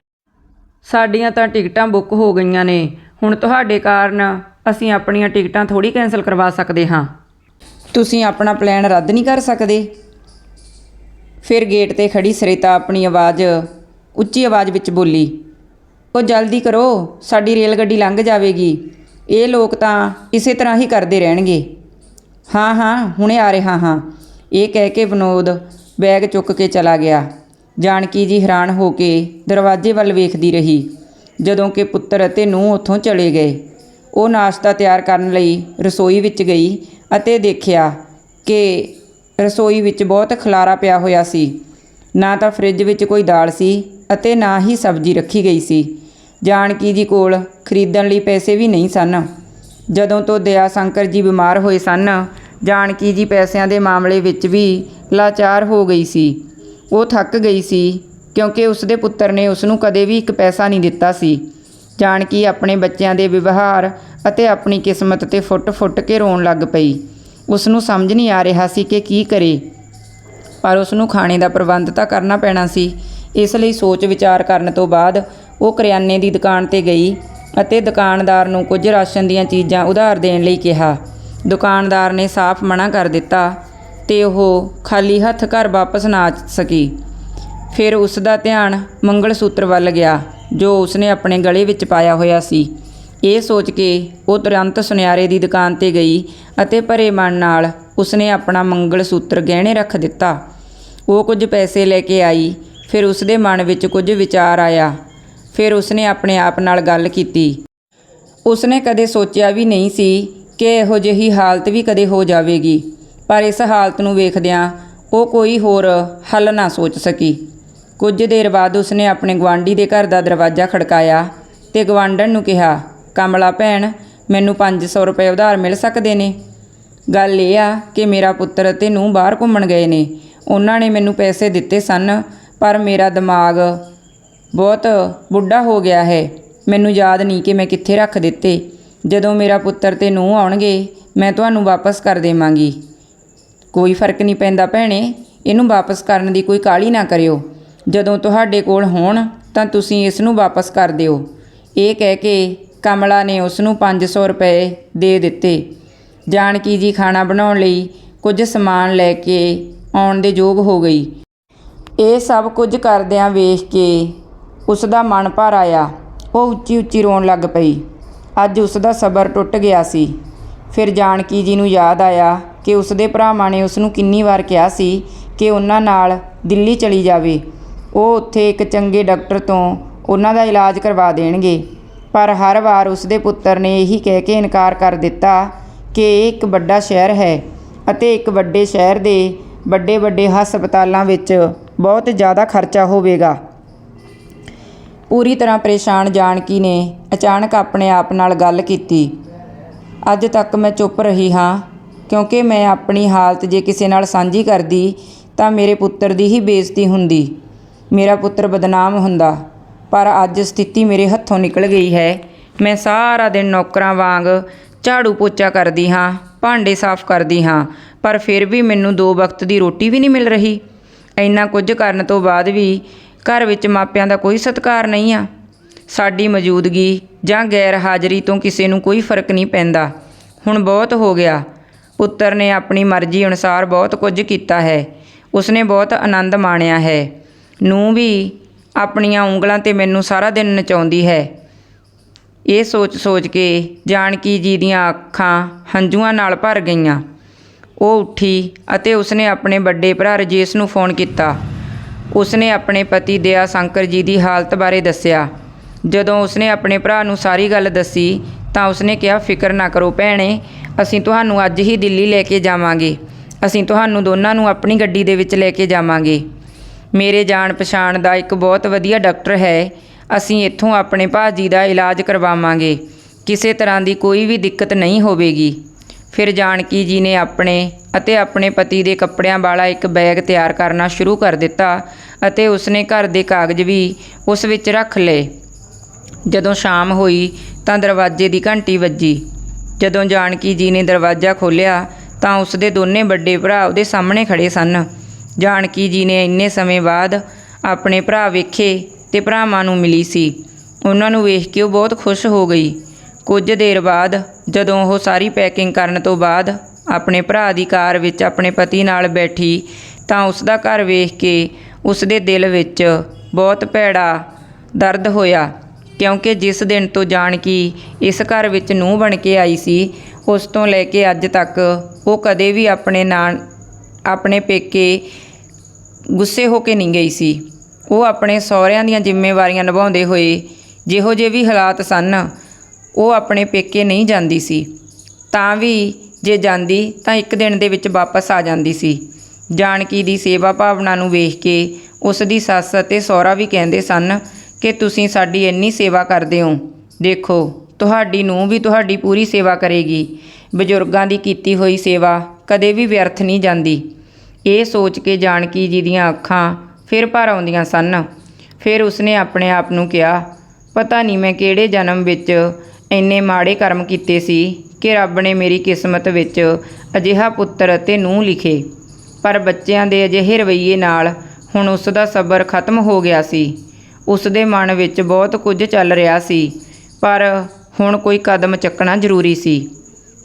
Speaker 1: ਸਾਡੀਆਂ ਤਾਂ ਟਿਕਟਾਂ ਬੁੱਕ ਹੋ ਗਈਆਂ ਨੇ। ਹੁਣ ਤੁਹਾਡੇ ਕਾਰਨ ਅਸੀਂ ਆਪਣੀਆਂ ਟਿਕਟਾਂ ਥੋੜੀ ਕੈਨਸਲ ਕਰਵਾ ਸਕਦੇ ਹਾਂ। ਤੁਸੀਂ ਆਪਣਾ ਪਲਾਨ ਰੱਦ ਨਹੀਂ ਕਰ ਸਕਦੇ? ਫਿਰ ਗੇਟ ਤੇ ਖੜੀ ਸਰਿਤਾ ਆਪਣੀ ਆਵਾਜ਼, ਉੱਚੀ ਆਵਾਜ਼ ਵਿੱਚ ਬੋਲੀ, ਉਹ ਜਲਦੀ ਕਰੋ, ਸਾਡੀ ਰੇਲ ਗੱਡੀ ਲੰਘ ਜਾਵੇਗੀ। ਇਹ ਲੋਕ ਤਾਂ ਇਸੇ ਤਰ੍ਹਾਂ ਹੀ ਕਰਦੇ ਰਹਿਣਗੇ। ਹਾਂ ਹਾਂ, ਹੁਣੇ ਆ ਰਿਹਾ ਹਾਂ। ਇਹ ਕਹਿ ਕੇ ਵਿਨੋਦ ਬੈਗ ਚੁੱਕ ਕੇ ਚਲਾ ਗਿਆ। ਜਾਨਕੀ ਜੀ ਹੈਰਾਨ ਹੋ ਕੇ ਦਰਵਾਜ਼ੇ ਵੱਲ ਵੇਖਦੀ ਰਹੀ, ਜਦੋਂ ਕਿ ਪੁੱਤਰ ਅਤੇ ਨੂੰਹ ਉੱਥੋਂ ਚਲੇ ਗਏ। ਉਹ ਨਾਸ਼ਤਾ ਤਿਆਰ ਕਰਨ ਲਈ ਰਸੋਈ ਵਿੱਚ ਗਈ ਅਤੇ ਦੇਖਿਆ ਕਿ ਰਸੋਈ ਵਿੱਚ ਬਹੁਤ ਖਲਾਰਾ ਪਿਆ ਹੋਇਆ ਸੀ। ਨਾ ਤਾਂ ਫ੍ਰਿਜ ਵਿੱਚ ਕੋਈ ਦਾਲ ਸੀ ਅਤੇ ਨਾ ਹੀ ਸਬਜ਼ੀ ਰੱਖੀ ਗਈ ਸੀ। ਜਾਨਕੀ ਜੀ ਕੋਲ ਖਰੀਦਣ ਲਈ ਪੈਸੇ ਵੀ ਨਹੀਂ ਸਨ। ਜਦੋਂ ਤੋਂ ਦਇਆ ਸ਼ੰਕਰ ਜੀ ਬਿਮਾਰ ਹੋਏ ਸਨ, ਜਾਨਕੀ ਜੀ ਪੈਸਿਆਂ ਦੇ ਮਾਮਲੇ ਵਿੱਚ ਵੀ ਲਾਚਾਰ ਹੋ ਗਈ ਸੀ। ਉਹ ਥੱਕ ਗਈ ਸੀ, ਕਿਉਂਕਿ ਉਸ ਦੇ ਪੁੱਤਰ ਨੇ ਉਸ ਨੂੰ ਕਦੇ ਵੀ ਇੱਕ ਪੈਸਾ ਨਹੀਂ ਦਿੱਤਾ ਸੀ। ਜਾਨਕੀ ਆਪਣੇ ਬੱਚਿਆਂ ਦੇ ਵਿਵਹਾਰ ਅਤੇ ਆਪਣੀ ਕਿਸਮਤ ਤੇ ਫੁੱਟ-ਫੁੱਟ ਕੇ ਰੋਣ ਲੱਗ ਪਈ। ਉਸ ਨੂੰ ਸਮਝ ਨਹੀਂ ਆ ਰਿਹਾ ਸੀ ਕਿ ਕੀ ਕਰੇ। ਪਰ ਉਸ ਨੂੰ ਖਾਣੇ ਦਾ ਪ੍ਰਬੰਧ ਤਾਂ ਕਰਨਾ ਪੈਣਾ ਸੀ। ਇਸ ਲਈ ਸੋਚ ਵਿਚਾਰ ਕਰਨ ਤੋਂ ਬਾਅਦ ਉਹ ਕਰਿਆਨੇ ਦੀ ਦੁਕਾਨ ਤੇ ਗਈ। ਅਤੇ ਦੁਕਾਨਦਾਰ ਨੂੰ ਕੁਝ ਰਾਸ਼ਨ ਦੀਆਂ ਚੀਜ਼ਾਂ ਉਧਾਰ ਦੇਣ ਲਈ ਕਿਹਾ। ਦੁਕਾਨਦਾਰ ਨੇ ਸਾਫ਼ ਮਨਾ ਕਰ ਦਿੱਤਾ ਤੇ ਉਹ ਖਾਲੀ ਹੱਥ ਘਰ ਵਾਪਸ ਨਾ ਸਕੀ। ਫਿਰ ਉਸ ਦਾ ਧਿਆਨ ਮੰਗਲ ਸੂਤਰ ਵੱਲ ਗਿਆ, ਜੋ ਉਸਨੇ ਆਪਣੇ ਗਲੇ ਵਿੱਚ ਪਾਇਆ ਹੋਇਆ ਸੀ। ਇਹ ਸੋਚ ਕੇ ਉਹ ਤੁਰੰਤ ਸੁਨਿਆਰੇ ਦੀ ਦੁਕਾਨ ਤੇ ਗਈ ਅਤੇ ਭਰੇ ਮਨ ਨਾਲ ਉਸਨੇ ਆਪਣਾ ਮੰਗਲ ਸੂਤਰ ਗਹਿਣੇ ਰੱਖ ਦਿੱਤਾ। ਉਹ ਕੁਝ ਪੈਸੇ ਲੈ ਕੇ ਆਈ, ਫਿਰ ਉਸਦੇ ਮਨ ਵਿੱਚ ਕੁਝ ਵਿਚਾਰ ਆਇਆ। ਫਿਰ ਉਸਨੇ ਆਪਣੇ ਆਪ ਨਾਲ ਗੱਲ ਕੀਤੀ। ਉਸਨੇ ਕਦੇ ਸੋਚਿਆ ਵੀ ਨਹੀਂ ਸੀ ਕਿ ਇਹੋ ਜਿਹੀ ਹਾਲਤ ਵੀ ਕਦੇ ਹੋ ਜਾਵੇਗੀ, ਪਰ ਇਸ ਹਾਲਤ ਨੂੰ ਵੇਖਦਿਆਂ ਉਹ ਕੋਈ ਹੋਰ ਹੱਲ ਨਾ ਸੋਚ ਸਕੀ। ਕੁਝ ਦੇਰ ਬਾਅਦ ਉਸਨੇ ਆਪਣੇ ਗਵਾਂਢੀ ਦੇ ਘਰ ਦਾ ਦਰਵਾਜ਼ਾ ਖੜਕਾਇਆ ਤੇ ਗਵਾਂਢਣ ਨੂੰ ਕਿਹਾ, ਕਮਲਾ ਭੈਣ, ਮੈਨੂੰ 500 ਰੁਪਏ ਉਧਾਰ ਮਿਲ ਸਕਦੇ ਨੇ? ਗੱਲ ਇਹ ਆ ਕਿ ਮੇਰਾ ਪੁੱਤਰ ਅਤੇ ਨੂੰ ਬਾਹਰ ਘੁੰਮਣ ਗਏ ਨੇ। ਉਹਨਾਂ ਨੇ ਮੈਨੂੰ ਪੈਸੇ ਦਿੱਤੇ ਸਨ, ਪਰ ਮੇਰਾ ਦਿਮਾਗ ਬਹੁਤ ਬੁੱਢਾ ਹੋ ਗਿਆ ਹੈ। ਮੈਨੂੰ ਯਾਦ ਨਹੀਂ ਕਿ ਮੈਂ ਕਿੱਥੇ ਰੱਖ ਦਿੱਤੇ। ਜਦੋਂ ਮੇਰਾ ਪੁੱਤਰ ਤੇ ਨੂੰਹ ਆਉਣਗੇ, ਮੈਂ ਤੁਹਾਨੂੰ ਵਾਪਸ ਕਰ ਦੇਵਾਂਗੀ। ਕੋਈ ਫ਼ਰਕ ਨਹੀਂ ਪੈਂਦਾ ਭੈਣੇ, ਇਹਨੂੰ ਵਾਪਸ ਕਰਨ ਦੀ ਕੋਈ ਕਾਹਲੀ ਨਾ ਕਰਿਓ। ਜਦੋਂ ਤੁਹਾਡੇ ਕੋਲ ਹੋਣ, ਤਾਂ ਤੁਸੀਂ ਇਸ ਨੂੰ ਵਾਪਸ ਕਰ ਦਿਓ। ਇਹ ਕਹਿ ਕੇ ਕਮਲਾ ਨੇ ਉਸ ਨੂੰ 500 ਰੁਪਏ ਦੇ ਦਿੱਤੇ। ਜਾਨਕੀ ਜੀ ਖਾਣਾ ਬਣਾਉਣ ਲਈ ਕੁਝ ਸਮਾਨ ਲੈ ਕੇ ਆਉਣ ਦੇ ਯੋਗ ਹੋ ਗਈ। ਇਹ ਸਭ ਕੁਝ ਕਰਦਿਆਂ ਵੇਖ ਕੇ ਉਸ ਦਾ ਮਨ ਭਰ ਆਇਆ। ਉਹ ਉੱਚੀ ਉੱਚੀ ਰੋਣ ਲੱਗ ਪਈ। ਅੱਜ ਉਸ ਦਾ ਸਬਰ ਟੁੱਟ ਗਿਆ ਸੀ। ਫਿਰ ਜਾਨਕੀ ਜੀ ਨੂੰ ਯਾਦ ਆਇਆ ਕਿ ਉਸ ਦੇ ਭਰਾਵਾਂ ਨੇ ਉਸ ਨੂੰ ਕਿੰਨੀ ਵਾਰ ਕਿਹਾ ਸੀ ਕਿ ਉਹਨਾਂ ਨਾਲ ਦਿੱਲੀ ਚਲੀ ਜਾਵੇ। ਉਹ ਉੱਥੇ ਇੱਕ ਚੰਗੇ ਡਾਕਟਰ ਤੋਂ ਉਹਨਾਂ ਦਾ ਇਲਾਜ ਕਰਵਾ ਦੇਣਗੇ। ਪਰ ਹਰ ਵਾਰ ਉਸ ਦੇ ਪੁੱਤਰ ਨੇ ਇਹੀ ਕਹਿ ਕੇ ਇਨਕਾਰ ਕਰ ਦਿੱਤਾ ਕਿ ਇਹ ਇੱਕ ਵੱਡਾ ਸ਼ਹਿਰ ਹੈ ਅਤੇ ਇੱਕ ਵੱਡੇ ਸ਼ਹਿਰ ਦੇ ਵੱਡੇ ਵੱਡੇ ਹਸਪਤਾਲਾਂ ਵਿੱਚ ਬਹੁਤ ਜ਼ਿਆਦਾ ਖਰਚਾ ਹੋਵੇਗਾ। ਪੂਰੀ ਤਰ੍ਹਾਂ ਪਰੇਸ਼ਾਨ ਜਾਨਕੀ ਨੇ ਅਚਾਨਕ ਆਪਣੇ ਆਪ ਨਾਲ ਗੱਲ ਕੀਤੀ। ਅੱਜ ਤੱਕ ਮੈਂ ਚੁੱਪ ਰਹੀ ਹਾਂ, ਕਿਉਂਕਿ ਮੈਂ ਆਪਣੀ ਹਾਲਤ ਜੇ ਕਿਸੇ ਨਾਲ ਸਾਂਝੀ ਕਰਦੀ, ਤਾਂ ਮੇਰੇ ਪੁੱਤਰ ਦੀ ਹੀ ਬੇਇੱਜ਼ਤੀ ਹੁੰਦੀ। ਮੇਰਾ ਪੁੱਤਰ ਬਦਨਾਮ ਹੁੰਦਾ, ਪਰ ਅੱਜ ਸਥਿਤੀ ਮੇਰੇ ਹੱਥੋਂ ਨਿਕਲ ਗਈ ਹੈ। ਮੈਂ ਸਾਰਾ ਦਿਨ ਨੌਕਰਾਂ ਵਾਂਗ ਝਾੜੂ ਪੋਚਾ ਕਰਦੀ ਹਾਂ, ਭਾਂਡੇ ਸਾਫ਼ ਕਰਦੀ ਹਾਂ, ਪਰ ਫਿਰ ਵੀ ਮੈਨੂੰ ਦੋ ਵਕਤ ਦੀ ਰੋਟੀ ਵੀ ਨਹੀਂ ਮਿਲ ਰਹੀ। ਇੰਨਾ ਕੁਝ ਕਰਨ ਤੋਂ ਬਾਅਦ ਵੀ ਘਰ ਵਿੱਚ ਮਾਪਿਆਂ ਦਾ ਕੋਈ ਸਤਿਕਾਰ ਨਹੀਂ ਆ। ਸਾਡੀ ਮੌਜੂਦਗੀ ਜਾਂ ਗੈਰ ਹਾਜ਼ਰੀ ਤੋਂ ਕਿਸੇ ਨੂੰ ਕੋਈ ਫ਼ਰਕ ਨਹੀਂ ਪੈਂਦਾ। ਹੁਣ ਬਹੁਤ ਹੋ ਗਿਆ। ਪੁੱਤਰ ਨੇ ਆਪਣੀ ਮਰਜ਼ੀ ਅਨੁਸਾਰ ਬਹੁਤ ਕੁਝ ਕੀਤਾ ਹੈ। ਉਸਨੇ ਬਹੁਤ ਆਨੰਦ ਮਾਣਿਆ ਹੈ। ਨੂੰ ਵੀ ਆਪਣੀਆਂ ਉਂਗਲਾਂ ਤੇ ਮੈਨੂੰ ਸਾਰਾ ਦਿਨ ਨਚਾਉਂਦੀ ਹੈ। ਇਹ ਸੋਚ-ਸੋਚ ਕੇ ਜਾਨਕੀ ਜੀ ਦੀਆਂ ਅੱਖਾਂ ਹੰਝੂਆਂ ਨਾਲ ਭਰ ਗਈਆਂ। ਉਹ ਉੱਠੀ ਅਤੇ ਉਸਨੇ ਆਪਣੇ ਵੱਡੇ ਭਰਾ ਰਜੇਸ਼ ਨੂੰ ਫੋਨ ਕੀਤਾ। ਉਸਨੇ ਆਪਣੇ ਪਤੀ ਦਇਆ ਸ਼ੰਕਰ ਜੀ ਦੀ ਹਾਲਤ ਬਾਰੇ ਦੱਸਿਆ। ਜਦੋਂ ਉਸਨੇ ਆਪਣੇ ਭਰਾ ਨੂੰ ਸਾਰੀ ਗੱਲ ਦੱਸੀ, ਤਾਂ ਉਸਨੇ ਕਿਹਾ, ਫਿਕਰ ਨਾ ਕਰੋ ਭੈਣੇ, ਅਸੀਂ ਤੁਹਾਨੂੰ ਅੱਜ ਹੀ ਦਿੱਲੀ ਲੈ ਕੇ ਜਾਵਾਂਗੇ। ਅਸੀਂ ਤੁਹਾਨੂੰ ਦੋਨਾਂ ਨੂੰ ਆਪਣੀ ਗੱਡੀ ਦੇ ਵਿੱਚ ਲੈ ਕੇ ਜਾਵਾਂਗੇ। ਮੇਰੇ ਜਾਣ ਪਛਾਣ ਦਾ ਇੱਕ ਬਹੁਤ ਵਧੀਆ ਡਾਕਟਰ ਹੈ। ਅਸੀਂ ਇੱਥੋਂ ਆਪਣੇ ਭਾਜੀ ਦਾ ਇਲਾਜ ਕਰਵਾਵਾਂਗੇ। ਕਿਸੇ ਤਰ੍ਹਾਂ ਦੀ ਕੋਈ ਵੀ ਦਿੱਕਤ ਨਹੀਂ ਹੋਵੇਗੀ। ਫਿਰ ਜਾਨਕੀ ਜੀ ਨੇ ਆਪਣੇ ਅਤੇ ਆਪਣੇ ਪਤੀ ਦੇ ਕੱਪੜਿਆਂ ਵਾਲਾ ਇੱਕ ਬੈਗ ਤਿਆਰ ਕਰਨਾ ਸ਼ੁਰੂ ਕਰ ਦਿੱਤਾ ਅਤੇ ਉਸਨੇ ਘਰ ਦੇ ਕਾਗਜ਼ ਵੀ ਉਸ ਵਿੱਚ ਰੱਖ ਲਏ। ਜਦੋਂ ਸ਼ਾਮ ਹੋਈ ਤਾਂ ਦਰਵਾਜ਼ੇ ਦੀ ਘੰਟੀ ਵੱਜੀ। ਜਦੋਂ ਜਾਨਕੀ ਜੀ ਨੇ ਦਰਵਾਜ਼ਾ ਖੋਲ੍ਹਿਆ ਤਾਂ ਉਸਦੇ ਦੋਨੇ ਵੱਡੇ ਭਰਾ ਉਹਦੇ ਸਾਹਮਣੇ ਖੜੇ ਸਨ। ਜਾਨਕੀ ਜੀ ਨੇ ਇੰਨੇ ਸਮੇਂ ਬਾਅਦ ਆਪਣੇ ਭਰਾ ਵੇਖੇ ਤੇ ਭਰਾਵਾਂ ਨੂੰ ਮਿਲੀ ਸੀ। ਉਹਨਾਂ ਨੂੰ ਵੇਖ ਕੇ ਉਹ ਬਹੁਤ ਖੁਸ਼ ਹੋ ਗਈ। ਕੁਝ ਦੇਰ ਬਾਅਦ, ਜਦੋਂ ਉਹ ਸਾਰੀ ਪੈਕਿੰਗ ਕਰਨ ਤੋਂ ਬਾਅਦ ਆਪਣੇ ਭਰਾ ਦੀ ਕਾਰ ਵਿੱਚ ਆਪਣੇ ਪਤੀ ਨਾਲ ਬੈਠੀ, ਤਾਂ ਉਸ ਦਾ ਘਰ ਵੇਖ ਕੇ ਉਸ ਦੇ ਦਿਲ ਵਿੱਚ ਬਹੁਤ ਭੈੜਾ ਦਰਦ ਹੋਇਆ। ਕਿਉਂਕਿ ਜਿਸ ਦਿਨ ਤੋਂ ਜਾਨਕੀ ਇਸ ਘਰ ਵਿੱਚ ਨੂੰਹ ਬਣ ਕੇ ਆਈ ਸੀ, ਉਸ ਤੋਂ ਲੈ ਕੇ ਅੱਜ ਤੱਕ ਉਹ ਕਦੇ ਵੀ ਆਪਣੇ ਨਾਲ, ਆਪਣੇ ਪੇਕੇ ਗੁੱਸੇ ਹੋ ਕੇ ਨਹੀਂ ਗਈ ਸੀ। ਉਹ ਆਪਣੇ ਸਹੁਰਿਆਂ ਦੀਆਂ ਜ਼ਿੰਮੇਵਾਰੀਆਂ ਨਿਭਾਉਂਦੇ ਹੋਏ ਜਿਹੋ ਜਿਹੇ ਵੀ ਹਾਲਾਤ ਸਨ ਉਹ ਆਪਣੇ ਪੇਕੇ ਨਹੀਂ ਜਾਂਦੀ ਸੀ। ਤਾਂ ਵੀ ਜੇ ਜਾਂਦੀ ਤਾਂ ਇੱਕ ਦਿਨ ਦੇ ਵਿੱਚ ਵਾਪਸ ਆ ਜਾਂਦੀ ਸੀ। ਜਾਨਕੀ ਦੀ ਸੇਵਾ ਭਾਵਨਾ ਨੂੰ ਵੇਖ ਕੇ ਉਸ ਦੀ ਸੱਸ ਅਤੇ ਸਹੁਰਾ ਵੀ ਕਹਿੰਦੇ ਸਨ ਕਿ ਤੁਸੀਂ ਸਾਡੀ ਇੰਨੀ ਸੇਵਾ ਕਰਦੇ ਹੋ। ਦੇਖੋ, ਤੁਹਾਡੀ ਨੂੰ ਵੀ ਤੁਹਾਡੀ ਪੂਰੀ ਸੇਵਾ ਕਰੇਗੀ। ਬਜ਼ੁਰਗਾਂ ਦੀ ਕੀਤੀ ਹੋਈ ਸੇਵਾ ਕਦੇ ਵੀ ਵਿਅਰਥ ਨਹੀਂ ਜਾਂਦੀ। ਇਹ ਸੋਚ ਕੇ ਜਾਨਕੀ ਜੀ ਦੀਆਂ ਅੱਖਾਂ ਫਿਰ ਭਰ ਆਉਂਦੀਆਂ ਸਨ। ਫਿਰ ਉਸਨੇ ਆਪਣੇ ਆਪ ਨੂੰ ਕਿਹਾ, ਪਤਾ ਨਹੀਂ ਮੈਂ ਕਿਹੜੇ ਜਨਮ ਵਿੱਚ ਇੰਨੇ ਮਾੜੇ ਕਰਮ ਕੀਤੇ ਸੀ ਕਿ ਰੱਬ ਨੇ ਮੇਰੀ ਕਿਸਮਤ ਵਿੱਚ ਅਜਿਹਾ ਪੁੱਤਰ ਅਤੇ ਨੂੰਹ ਲਿਖੇ। ਪਰ ਬੱਚਿਆਂ ਦੇ ਅਜਿਹੇ ਰਵੱਈਏ ਨਾਲ ਹੁਣ ਉਸ ਦਾ ਸਬਰ ਖਤਮ ਹੋ ਗਿਆ ਸੀ। ਉਸ ਦੇ ਮਨ ਵਿੱਚ ਬਹੁਤ ਕੁਝ ਚੱਲ ਰਿਹਾ ਸੀ, ਪਰ ਹੁਣ ਕੋਈ ਕਦਮ ਚੱਕਣਾ ਜ਼ਰੂਰੀ ਸੀ।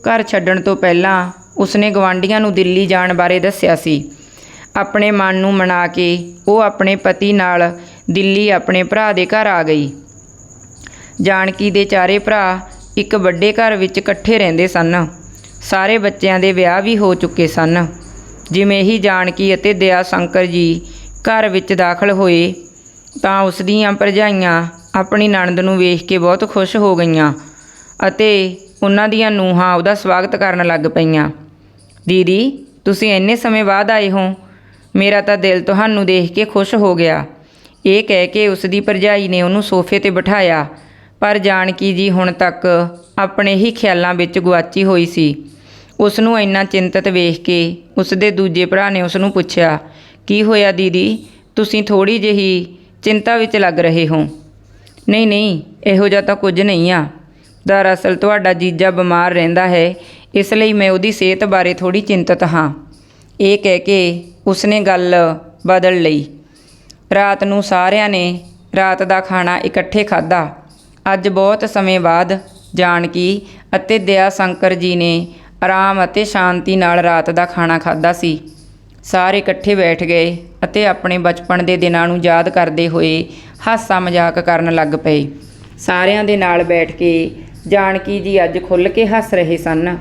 Speaker 1: ਘਰ ਛੱਡਣ ਤੋਂ ਪਹਿਲਾਂ ਉਸਨੇ ਗਵਾਂਢੀਆਂ ਨੂੰ ਦਿੱਲੀ ਜਾਣ ਬਾਰੇ ਦੱਸਿਆ ਸੀ। ਆਪਣੇ ਮਨ ਨੂੰ ਮਨਾ ਕੇ ਉਹ ਆਪਣੇ ਪਤੀ ਨਾਲ ਦਿੱਲੀ ਆਪਣੇ ਭਰਾ ਦੇ ਘਰ ਆ ਗਈ। ਜਾਨਕੀ ਦੇ ਚਾਰੇ ਭਰਾ ਇੱਕ ਵੱਡੇ ਘਰ ਵਿੱਚ ਇਕੱਠੇ ਰਹਿੰਦੇ ਸਨ। ਸਾਰੇ ਬੱਚਿਆਂ ਦੇ ਵਿਆਹ ਵੀ ਹੋ ਚੁੱਕੇ ਸਨ। ਜਿਵੇਂ ਹੀ ਜਾਨਕੀ ਅਤੇ ਦਇਆ ਸ਼ੰਕਰ ਜੀ ਘਰ ਵਿੱਚ ਦਾਖਲ ਹੋਏ, ਤਾਂ ਉਸ ਦੀਆਂ ਭਰਜਾਈਆਂ ਆਪਣੀ ਨਣਦ ਨੂੰ ਵੇਖ ਕੇ ਬਹੁਤ ਖੁਸ਼ ਹੋ ਗਈਆਂ ਅਤੇ ਉਹਨਾਂ ਦੀਆਂ ਨੂੰਹਾਂ ਉਹਦਾ ਸਵਾਗਤ ਕਰਨ ਲੱਗ ਪਈਆਂ। ਦੀਦੀ, ਤੁਸੀਂ ਇੰਨੇ ਸਮੇਂ ਬਾਅਦ ਆਏ ਹੋ। ਮੇਰਾ ਤਾਂ ਦਿਲ ਤੁਹਾਨੂੰ ਦੇਖ ਕੇ ਖੁਸ਼ ਹੋ ਗਿਆ ਇਹ ਕਹਿ ਕੇ ਉਸ ਦੀ ਭਰਜਾਈ ਨੇ ਉਹਨੂੰ ਸੋਫੇ ਤੇ ਬਿਠਾਇਆ। ਪਰ ਜਾਨਕੀ ਜੀ ਹੁਣ ਤੱਕ ਆਪਣੇ ਹੀ ਖਿਆਲਾਂ ਵਿੱਚ ਗੁਆਚੀ ਹੋਈ ਸੀ। ਉਸ ਨੂੰ ਇੰਨਾ ਚਿੰਤਤ ਵੇਖ ਕੇ ਉਸ ਦੇ ਦੂਜੇ ਭਰਾ ਨੇ ਉਸ ਨੂੰ ਪੁੱਛਿਆ, ਕੀ ਹੋਇਆ ਦੀਦੀ? ਤੁਸੀਂ ਥੋੜੀ ਜਿਹੀ ਚਿੰਤਾ ਵਿੱਚ ਲੱਗ ਰਹੇ ਹੋ? ਨਹੀਂ ਨਹੀਂ, ਇਹੋ ਜਿਹਾ ਤਾਂ ਕੁਝ ਨਹੀਂ ਆ। ਦਰਅਸਲ ਤੁਹਾਡਾ ਜੀਜਾ ਬਿਮਾਰ ਰਹਿੰਦਾ ਹੈ, ਇਸ ਲਈ ਮੈਂ ਉਹਦੀ ਸਿਹਤ ਬਾਰੇ ਥੋੜੀ ਚਿੰਤਤ ਹਾਂ। ਇਹ ਕਹਿ ਕੇ ਉਸਨੇ ਗੱਲ ਬਦਲ ਲਈ। ਰਾਤ ਨੂੰ ਸਾਰਿਆਂ ਨੇ ਰਾਤ ਦਾ ਖਾਣਾ ਇਕੱਠੇ ਖਾਧਾ। ਅੱਜ ਬਹੁਤ ਸਮੇਂ ਬਾਅਦ ਜਾਨਕੀ ਅਤੇ ਦਇਆ ਸ਼ੰਕਰ ਜੀ ਨੇ ਆਰਾਮ ਅਤੇ ਸ਼ਾਂਤੀ ਨਾਲ ਰਾਤ ਦਾ ਖਾਣਾ ਖਾਧਾ ਸੀ। ਸਾਰੇ ਇਕੱਠੇ ਬੈਠ ਗਏ ਅਤੇ ਆਪਣੇ ਬਚਪਨ ਦੇ ਦਿਨਾਂ ਨੂੰ ਯਾਦ ਕਰਦੇ ਹੋਏ ਹਾਸਾ ਮਜ਼ਾਕ ਕਰਨ ਲੱਗ ਪਏ। ਸਾਰਿਆਂ ਦੇ ਨਾਲ ਬੈਠ ਕੇ ਜਾਨਕੀ ਜੀ ਅੱਜ ਖੁੱਲ੍ਹ ਕੇ ਹੱਸ ਰਹੇ ਸਨ,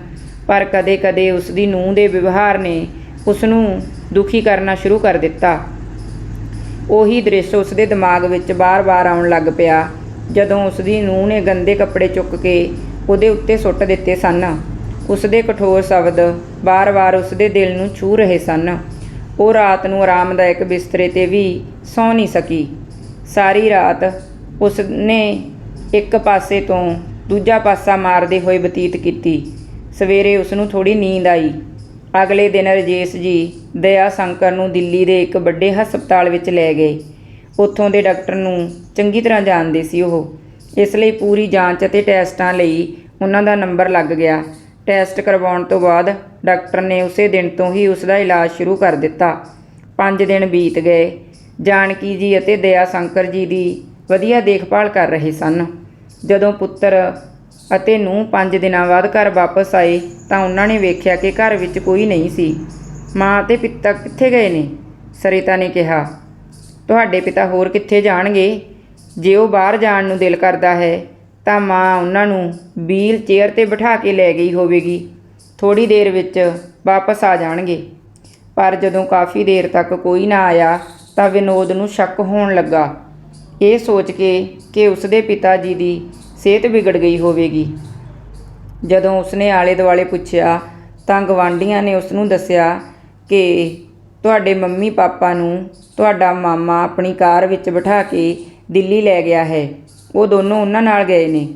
Speaker 1: ਪਰ ਕਦੇ-ਕਦੇ ਉਸ ਦੀ ਨੂੰਹ ਦੇ ਵਿਵਹਾਰ ਨੇ ਉਸ ਨੂੰ ਦੁਖੀ ਕਰਨਾ ਸ਼ੁਰੂ ਕਰ ਦਿੱਤਾ। ਉਹੀ ਦ੍ਰਿਸ਼ ਉਸ ਦੇ ਦਿਮਾਗ ਵਿੱਚ ਬਾਰ-ਬਾਰ ਆਉਣ ਲੱਗ ਪਿਆ ਜਦੋਂ ਉਸ ਦੀ ਨੂੰਹ ਨੇ ਗੰਦੇ ਕੱਪੜੇ ਚੁੱਕ ਕੇ ਉਹਦੇ ਉੱਤੇ ਸੁੱਟ ਦਿੱਤੇ ਸਨ ਉਸ ਦੇ ਕਠੋਰ ਸ਼ਬਦ ਬਾਰ-ਬਾਰ ਉਸ ਦੇ ਦਿਲ ਨੂੰ ਛੂ ਰਹੇ ਸਨ। ਉਹ ਰਾਤ ਨੂੰ ਆਰਾਮਦਾਇਕ ਬਿਸਤਰੇ ਤੇ ਵੀ ਸੌ ਨਹੀਂ ਸਕੀ। ਸਾਰੀ ਰਾਤ ਉਸ ਨੇ ਇੱਕ ਪਾਸੇ ਤੋਂ ਦੂਜਾ ਪਾਸਾ ਮਾਰਦੇ ਹੋਏ ਬਤੀਤ ਕੀਤੀ। ਸਵੇਰੇ ਉਸ ਨੂੰ ਥੋੜੀ ਨੀਂਦ ਆਈ। ਅਗਲੇ ਦਿਨ ਰਜੇਸ਼ ਜੀ ਦਇਆ ਸ਼ੰਕਰ ਨੂੰ ਦਿੱਲੀ ਦੇ ਇੱਕ ਵੱਡੇ ਹਸਪਤਾਲ ਵਿੱਚ ਲੈ ਗਏ। ਉੱਥੋਂ ਦੇ ਡਾਕਟਰ ਨੂੰ ਚੰਗੀ ਤਰ੍ਹਾਂ ਜਾਣਦੇ ਸੀ ਉਹ। ਇਸ ਲਈ ਪੂਰੀ ਜਾਂਚ ਅਤੇ ਟੈਸਟਾਂ ਲਈ ਉਹਨਾਂ ਦਾ ਨੰਬਰ ਲੱਗ ਗਿਆ। ਟੈਸਟ ਕਰਵਾਉਣ ਤੋਂ ਬਾਅਦ ਡਾਕਟਰ ਨੇ ਉਸੇ ਦਿਨ ਤੋਂ ਹੀ ਉਸ ਦਾ ਇਲਾਜ ਸ਼ੁਰੂ ਕਰ ਦਿੱਤਾ। 5 ਦਿਨ ਬੀਤ ਗਏ। ਜਾਨਕੀ ਜੀ ਅਤੇ ਦਇਆ ਸ਼ੰਕਰ ਜੀ ਦੀ ਵਧੀਆ ਦੇਖਭਾਲ ਕਰ ਰਹੇ ਸਨ। ਜਦੋਂ ਪੁੱਤਰ ਅਤੇ ਨੂੰ 5 ਦਿਨਾਂ ਬਾਅਦ ਘਰ ਵਾਪਸ ਆਏ ਤਾਂ ਉਹਨਾਂ ਨੇ ਵੇਖਿਆ ਕਿ ਘਰ ਵਿੱਚ ਕੋਈ ਨਹੀਂ ਸੀ। ਮਾਂ ਅਤੇ ਪਿਤਾ ਕਿੱਥੇ ਗਏ ਨੇ? ਸਰਿਤਾ ਨੇ ਕਿਹਾ ਤੁਹਾਡੇ ਪਿਤਾ ਹੋਰ ਕਿੱਥੇ ਜਾਣਗੇ? ਜੇ ਉਹ ਬਾਹਰ ਜਾਣ ਨੂੰ ਦਿਲ ਕਰਦਾ ਹੈ, ਤਾਂ ਮਾਂ ਉਹਨਾਂ ਨੂੰ ਵੀਲ ਚੇਅਰ ਤੇ ਬਿਠਾ ਕੇ ਲੈ ਗਈ ਹੋਵੇਗੀ। ਥੋੜੀ ਦੇਰ ਵਿੱਚ ਵਾਪਸ ਆ ਜਾਣਗੇ। ਪਰ ਜਦੋਂ ਕਾਫੀ ਦੇਰ ਤੱਕ ਕੋਈ ਨਾ ਆਇਆ, ਤਾਂ ਵਿਨੋਦ ਨੂੰ ਸ਼ੱਕ ਹੋਣ ਲੱਗਾ। ਇਹ ਸੋਚ ਕੇ ਕਿ ਉਸਦੇ ਪਿਤਾ ਜੀ ਦੀ ਸਿਹਤ ਵਿਗੜ ਗਈ ਹੋਵੇਗੀ। ਜਦੋਂ ਉਸਨੇ ਆਲੇ ਦੁਆਲੇ ਪੁੱਛਿਆ, ਤਾਂ ਗਵਾਂਢੀਆਂ ਨੇ ਉਸ ਨੂੰ ਦੱਸਿਆ ਕਿ ਤੁਹਾਡੇ ਮੰਮੀ ਪਾਪਾ ਨੂੰ ਤੁਹਾਡਾ ਮਾਮਾ ਆਪਣੀ ਕਾਰ ਵਿੱਚ ਬਿਠਾ ਕੇ ਦਿੱਲੀ ਲੈ ਗਿਆ ਹੈ। ਉਹ ਦੋਨੋਂ ਉਹਨਾਂ ਨਾਲ ਗਏ ਨੇ।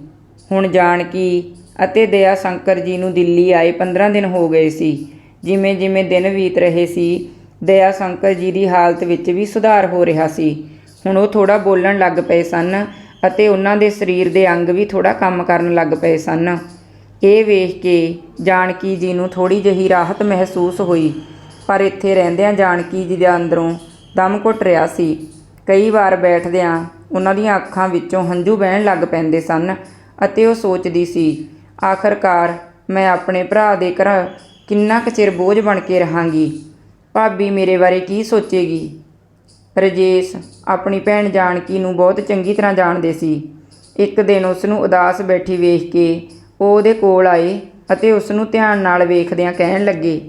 Speaker 1: ਹੁਣ ਜਾਨਕੀ ਅਤੇ ਦਇਆ ਸ਼ੰਕਰ ਜੀ ਨੂੰ ਦਿੱਲੀ ਆਏ 15 ਦਿਨ ਹੋ ਗਏ ਸੀ। ਜਿਵੇਂ ਜਿਵੇਂ ਦਿਨ ਬੀਤ ਰਹੇ ਸੀ, ਦਇਆ ਸ਼ੰਕਰ ਜੀ ਦੀ ਹਾਲਤ ਵਿੱਚ ਵੀ ਸੁਧਾਰ ਹੋ ਰਿਹਾ ਸੀ। ਹੁਣ ਉਹ ਥੋੜਾ ਬੋਲਣ ਲੱਗ ਪਏ ਸਨ ਅਤੇ ਉਹਨਾਂ ਦੇ ਸਰੀਰ ਦੇ ਅੰਗ ਵੀ ਥੋੜਾ ਕੰਮ ਕਰਨ ਲੱਗ ਪਏ ਸਨ। ਇਹ ਵੇਖ ਕੇ ਜਾਨਕੀ ਜੀ ਨੂੰ ਥੋੜੀ ਜਿਹੀ ਰਾਹਤ ਮਹਿਸੂਸ ਹੋਈ। ਪਰ ਇੱਥੇ ਰਹਿੰਦਿਆਂ ਜਾਨਕੀ ਜੀ ਦੇ ਅੰਦਰੋਂ ਦਮ ਘੁੱਟ ਰਿਹਾ ਸੀ। ਕਈ ਵਾਰ ਬੈਠਦਿਆਂ ਉਹਨਾਂ ਦੀਆਂ ਅੱਖਾਂ ਵਿੱਚੋਂ ਹੰਝੂ ਵਹਿਣ ਲੱਗ ਪੈਂਦੇ ਸਨ ਅਤੇ ਉਹ ਸੋਚਦੀ ਸੀ, ਆਖਰਕਾਰ ਮੈਂ ਆਪਣੇ ਭਰਾ ਦੇ ਘਰ ਕਿੰਨਾ ਕੁ ਚਿਰ ਬੋਝ ਬਣ ਕੇ ਰਹਾਂਗੀ? ਭਾਬੀ ਮੇਰੇ ਬਾਰੇ ਕੀ ਸੋਚੇਗੀ? ਰਜੇਸ਼ ਆਪਣੀ ਭੈਣ ਜਾਨਕੀ ਨੂੰ ਬਹੁਤ ਚੰਗੀ ਤਰ੍ਹਾਂ ਜਾਣਦੇ ਸੀ। ਇੱਕ ਦਿਨ ਉਸ ਨੂੰ ਉਦਾਸ ਬੈਠੀ ਵੇਖ ਕੇ ਉਹ ਉਹਦੇ ਕੋਲ ਆਏ ਅਤੇ ਉਸ ਨੂੰ ਧਿਆਨ ਨਾਲ ਵੇਖਦਿਆਂ ਕਹਿਣ ਲੱਗੇ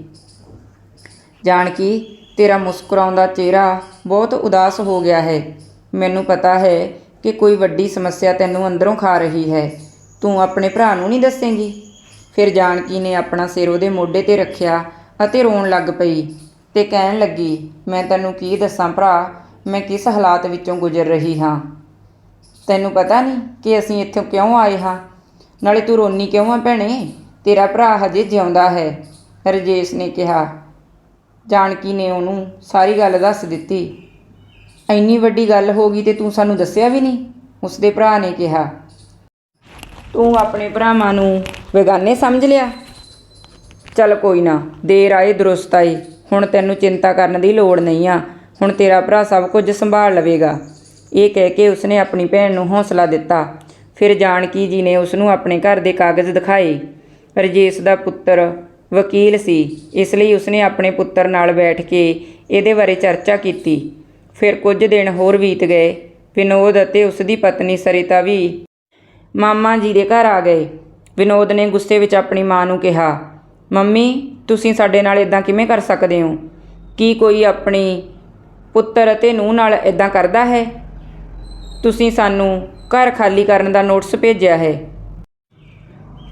Speaker 1: ਜਾਨਕੀ ਤੇਰਾ ਮੁਸਕਰਾਉਂਦਾ ਚਿਹਰਾ ਬਹੁਤ ਉਦਾਸ ਹੋ ਗਿਆ ਹੈ। ਮੈਨੂੰ ਪਤਾ ਹੈ ਕਿ ਕੋਈ ਵੱਡੀ ਸਮੱਸਿਆ ਤੈਨੂੰ ਅੰਦਰੋਂ ਖਾ ਰਹੀ ਹੈ। ਤੂੰ ਆਪਣੇ ਭਰਾ ਨੂੰ ਨਹੀਂ ਦੱਸੇਂਗੀ? ਫਿਰ ਜਾਨਕੀ ਨੇ ਆਪਣਾ ਸਿਰ ਉਹਦੇ ਮੋਢੇ ਤੇ ਰੱਖਿਆ ਅਤੇ ਰੋਣ ਲੱਗ ਪਈ ਤੇ ਕਹਿਣ ਲੱਗੀ, ਮੈਂ ਤੈਨੂੰ ਕੀ ਦੱਸਾਂ ਭਰਾ? ਮੈਂ ਕਿਸ ਹਾਲਾਤ ਵਿੱਚੋਂ ਗੁਜ਼ਰ ਰਹੀ ਹਾਂ? ਤੈਨੂੰ ਪਤਾ ਨਹੀਂ ਕਿ ਅਸੀਂ ਇੱਥੋਂ ਕਿਉਂ ਆਏ ਹਾਂ? ਨਾਲੇ ਤੂੰ ਰੋਨੀ ਕਿਉਂ ਆ ਭੈਣੇ? ਤੇਰਾ ਭਰਾ ਹਜੇ ਜਿਉਂਦਾ ਹੈ। ਰਜੇਸ਼ ਨੇ ਕਿਹਾ ਜਾਨਕੀ ਨੇ ਉਹਨੂੰ ਸਾਰੀ ਗੱਲ ਦੱਸ ਦਿੱਤੀ। ਇੰਨੀ ਵੱਡੀ ਗੱਲ ਹੋ ਗਈ ਤੇ ਤੂੰ ਸਾਨੂੰ ਦੱਸਿਆ ਵੀ ਨਹੀਂ? ਉਸਦੇ ਭਰਾ ਨੇ ਕਿਹਾ। ਤੂੰ ਆਪਣੇ ਭਰਾਵਾਂ ਨੂੰ ਬੇਗਾਨੇ ਸਮਝ ਲਿਆ? ਚੱਲ ਕੋਈ ਨਾ, ਦੇਰ ਆਏ ਦਰੁਸਤ ਆਏ ਹੁਣ ਤੈਨੂੰ ਚਿੰਤਾ ਕਰਨ ਦੀ ਲੋੜ ਨਹੀਂ ਆ। ਹੁਣ ਤੇਰਾ ਭਰਾ ਸਭ ਕੁਝ ਸੰਭਾਲ ਲਵੇਗਾ। ਇਹ ਕਹਿ ਕੇ ਉਸਨੇ ਆਪਣੀ ਭੈਣ ਨੂੰ ਹੌਸਲਾ ਦਿੱਤਾ। ਫਿਰ ਜਾਨਕੀ ਜੀ ਨੇ ਉਸ ਨੂੰ ਆਪਣੇ ਘਰ ਦੇ ਕਾਗਜ਼ ਦਿਖਾਏ। ਰਜੇਸ਼ ਦਾ ਪੁੱਤਰ ਵਕੀਲ ਸੀ। ਇਸ ਲਈ ਉਸਨੇ ਆਪਣੇ ਪੁੱਤਰ ਨਾਲ ਬੈਠ ਕੇ ਇਹਦੇ ਬਾਰੇ ਚਰਚਾ ਕੀਤੀ। ਫਿਰ ਕੁਝ ਦਿਨ ਹੋਰ ਬੀਤ ਗਏ। ਵਿਨੋਦ ਅਤੇ ਉਸ ਦੀ ਪਤਨੀ ਸਰਿਤਾ ਵੀ ਮਾਮਾ ਜੀ ਦੇ ਘਰ ਆ ਗਏ। ਵਿਨੋਦ ਨੇ ਗੁੱਸੇ ਵਿੱਚ ਆਪਣੀ ਮਾਂ ਨੂੰ ਕਿਹਾ, ਮੰਮੀ, ਤੁਸੀਂ ਸਾਡੇ ਨਾਲ ਇਦਾਂ ਕਿਵੇਂ ਕਰ ਸਕਦੇ ਹੋ? ਕੀ ਕੋਈ ਆਪਣੀ ਪੁੱਤਰ ਅਤੇ ਨੂੰਹ ਨਾਲ ਇਦਾਂ ਕਰਦਾ ਹੈ? ਤੁਸੀਂ ਸਾਨੂੰ ਘਰ ਖਾਲੀ ਕਰਨ ਦਾ ਨੋਟਿਸ ਭੇਜਿਆ ਹੈ।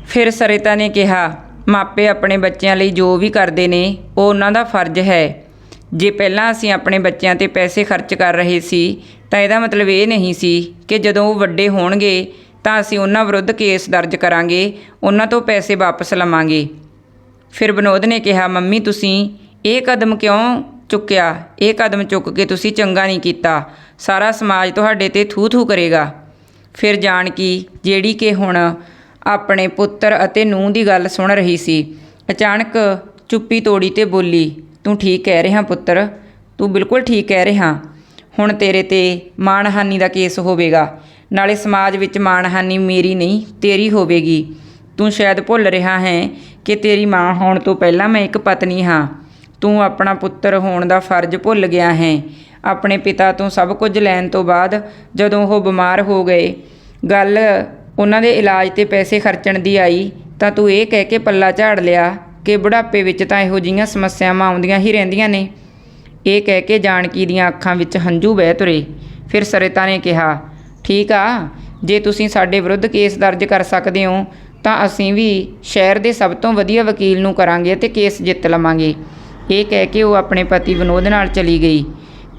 Speaker 1: ਫਿਰ ਸਰਿਤਾ ਨੇ ਕਿਹਾ ਮਾਪੇ ਆਪਣੇ ਬੱਚਿਆਂ ਲਈ ਜੋ ਵੀ ਕਰਦੇ ਨੇ, ਉਹ ਉਹਨਾਂ ਦਾ ਫਰਜ਼ ਹੈ। ਜੇ ਪਹਿਲਾਂ ਅਸੀਂ ਆਪਣੇ ਬੱਚਿਆਂ ਤੇ ਪੈਸੇ ਖਰਚ ਕਰ ਰਹੇ ਸੀ, ਤਾਂ ਇਹਦਾ ਮਤਲਬ ਇਹ ਨਹੀਂ ਸੀ ਕਿ ਜਦੋਂ ਉਹ ਵੱਡੇ ਹੋਣਗੇ, ਤਾਂ ਅਸੀਂ ਉਹਨਾਂ ਵਿਰੁੱਧ ਕੇਸ ਦਰਜ ਕਰਾਂਗੇ, ਉਹਨਾਂ ਤੋਂ ਪੈਸੇ ਵਾਪਸ ਲਵਾਂਗੇ। ਫਿਰ ਵਿਨੋਦ ਨੇ ਕਿਹਾ, ਮੰਮੀ, ਤੁਸੀਂ ਇਹ ਕਦਮ ਕਿਉਂ ਚੁੱਕਿਆ? ਇਹ ਕਦਮ ਚੁੱਕ ਕੇ ਤੁਸੀਂ ਚੰਗਾ ਨਹੀਂ ਕੀਤਾ। ਸਾਰਾ ਸਮਾਜ ਤੁਹਾਡੇ ਤੇ ਥੂ ਥੂ ਕਰੇਗਾ। ਫਿਰ ਜਾਨਕੀ ਜਿਹੜੀ ਕਿ ਹੁਣ ਆਪਣੇ ਪੁੱਤਰ ਅਤੇ ਨੂੰਹ ਦੀ ਗੱਲ ਸੁਣ ਰਹੀ ਸੀ। ਅਚਾਨਕ ਚੁੱਪੀ ਤੋੜੀ ਤੇ ਬੋਲੀ, ਤੂੰ ਠੀਕ ਕਹਿ ਰਿਹਾ ਪੁੱਤਰ? ਤੂੰ ਬਿਲਕੁਲ ਠੀਕ ਕਹਿ ਰਿਹਾ। ਹੁਣ ਤੇਰੇ ਤੇ ਮਾਣਹਾਨੀ ਦਾ ਕੇਸ ਹੋਵੇਗਾ। ਨਾਲੇ ਸਮਾਜ ਵਿੱਚ ਮਾਣਹਾਨੀ ਮੇਰੀ ਨਹੀਂ, ਤੇਰੀ ਹੋਵੇਗੀ। ਤੂੰ ਸ਼ਾਇਦ ਭੁੱਲ ਰਿਹਾ ਹੈ ਕਿ ਤੇਰੀ ਮਾਂ ਹੋਣ ਤੋਂ ਪਹਿਲਾਂ ਮੈਂ ਇੱਕ ਪਤਨੀ ਹਾਂ। ਤੂੰ ਆਪਣਾ ਪੁੱਤਰ ਹੋਣ ਦਾ ਫਰਜ਼ ਭੁੱਲ ਗਿਆ ਹੈ। ਆਪਣੇ ਪਿਤਾ ਤੋਂ ਸਭ ਕੁਝ ਲੈਣ ਤੋਂ ਬਾਅਦ ਜਦੋਂ ਉਹ ਬਿਮਾਰ ਹੋ ਗਏ, ਗੱਲ ਉਹਨਾਂ ਦੇ ਇਲਾਜ ਤੇ ਪੈਸੇ ਖਰਚਣ ਦੀ ਆਈ, ਤਾਂ ਤੂੰ ਇਹ ਕਹਿ ਕੇ ਪੱਲਾ ਝਾੜ ਲਿਆ ਕਿ ਬੁਢਾਪੇ ਵਿੱਚ ਤਾਂ ਇਹੋ ਜਿਹੀਆਂ ਸਮੱਸਿਆਵਾਂ ਆਉਂਦੀਆਂ ਹੀ ਰਹਿੰਦੀਆਂ ਨੇ। ਇਹ ਕਹਿ ਕੇ ਜਾਨਕੀ ਦੀਆਂ ਅੱਖਾਂ ਵਿੱਚ ਹੰਝੂ ਵਹਿ ਤੁਰੇ। ਫਿਰ ਸਰਿਤਾ ਨੇ ਕਿਹਾ, ਠੀਕ ਆ, ਜੇ ਤੁਸੀਂ ਸਾਡੇ ਵਿਰੁੱਧ ਕੇਸ ਦਰਜ ਕਰ ਸਕਦੇ ਹੋ, ਤਾਂ ਅਸੀਂ ਵੀ ਸ਼ਹਿਰ ਦੇ ਸਭ ਤੋਂ ਵਧੀਆ ਵਕੀਲ ਨੂੰ ਕਰਾਂਗੇ ਤੇ ਕੇਸ ਜਿੱਤ ਲਵਾਂਗੇ। ਇਹ ਕਹਿ ਕੇ ਉਹ ਆਪਣੇ ਪਤੀ ਵਿਨੋਦ ਨਾਲ ਚਲੀ ਗਈ।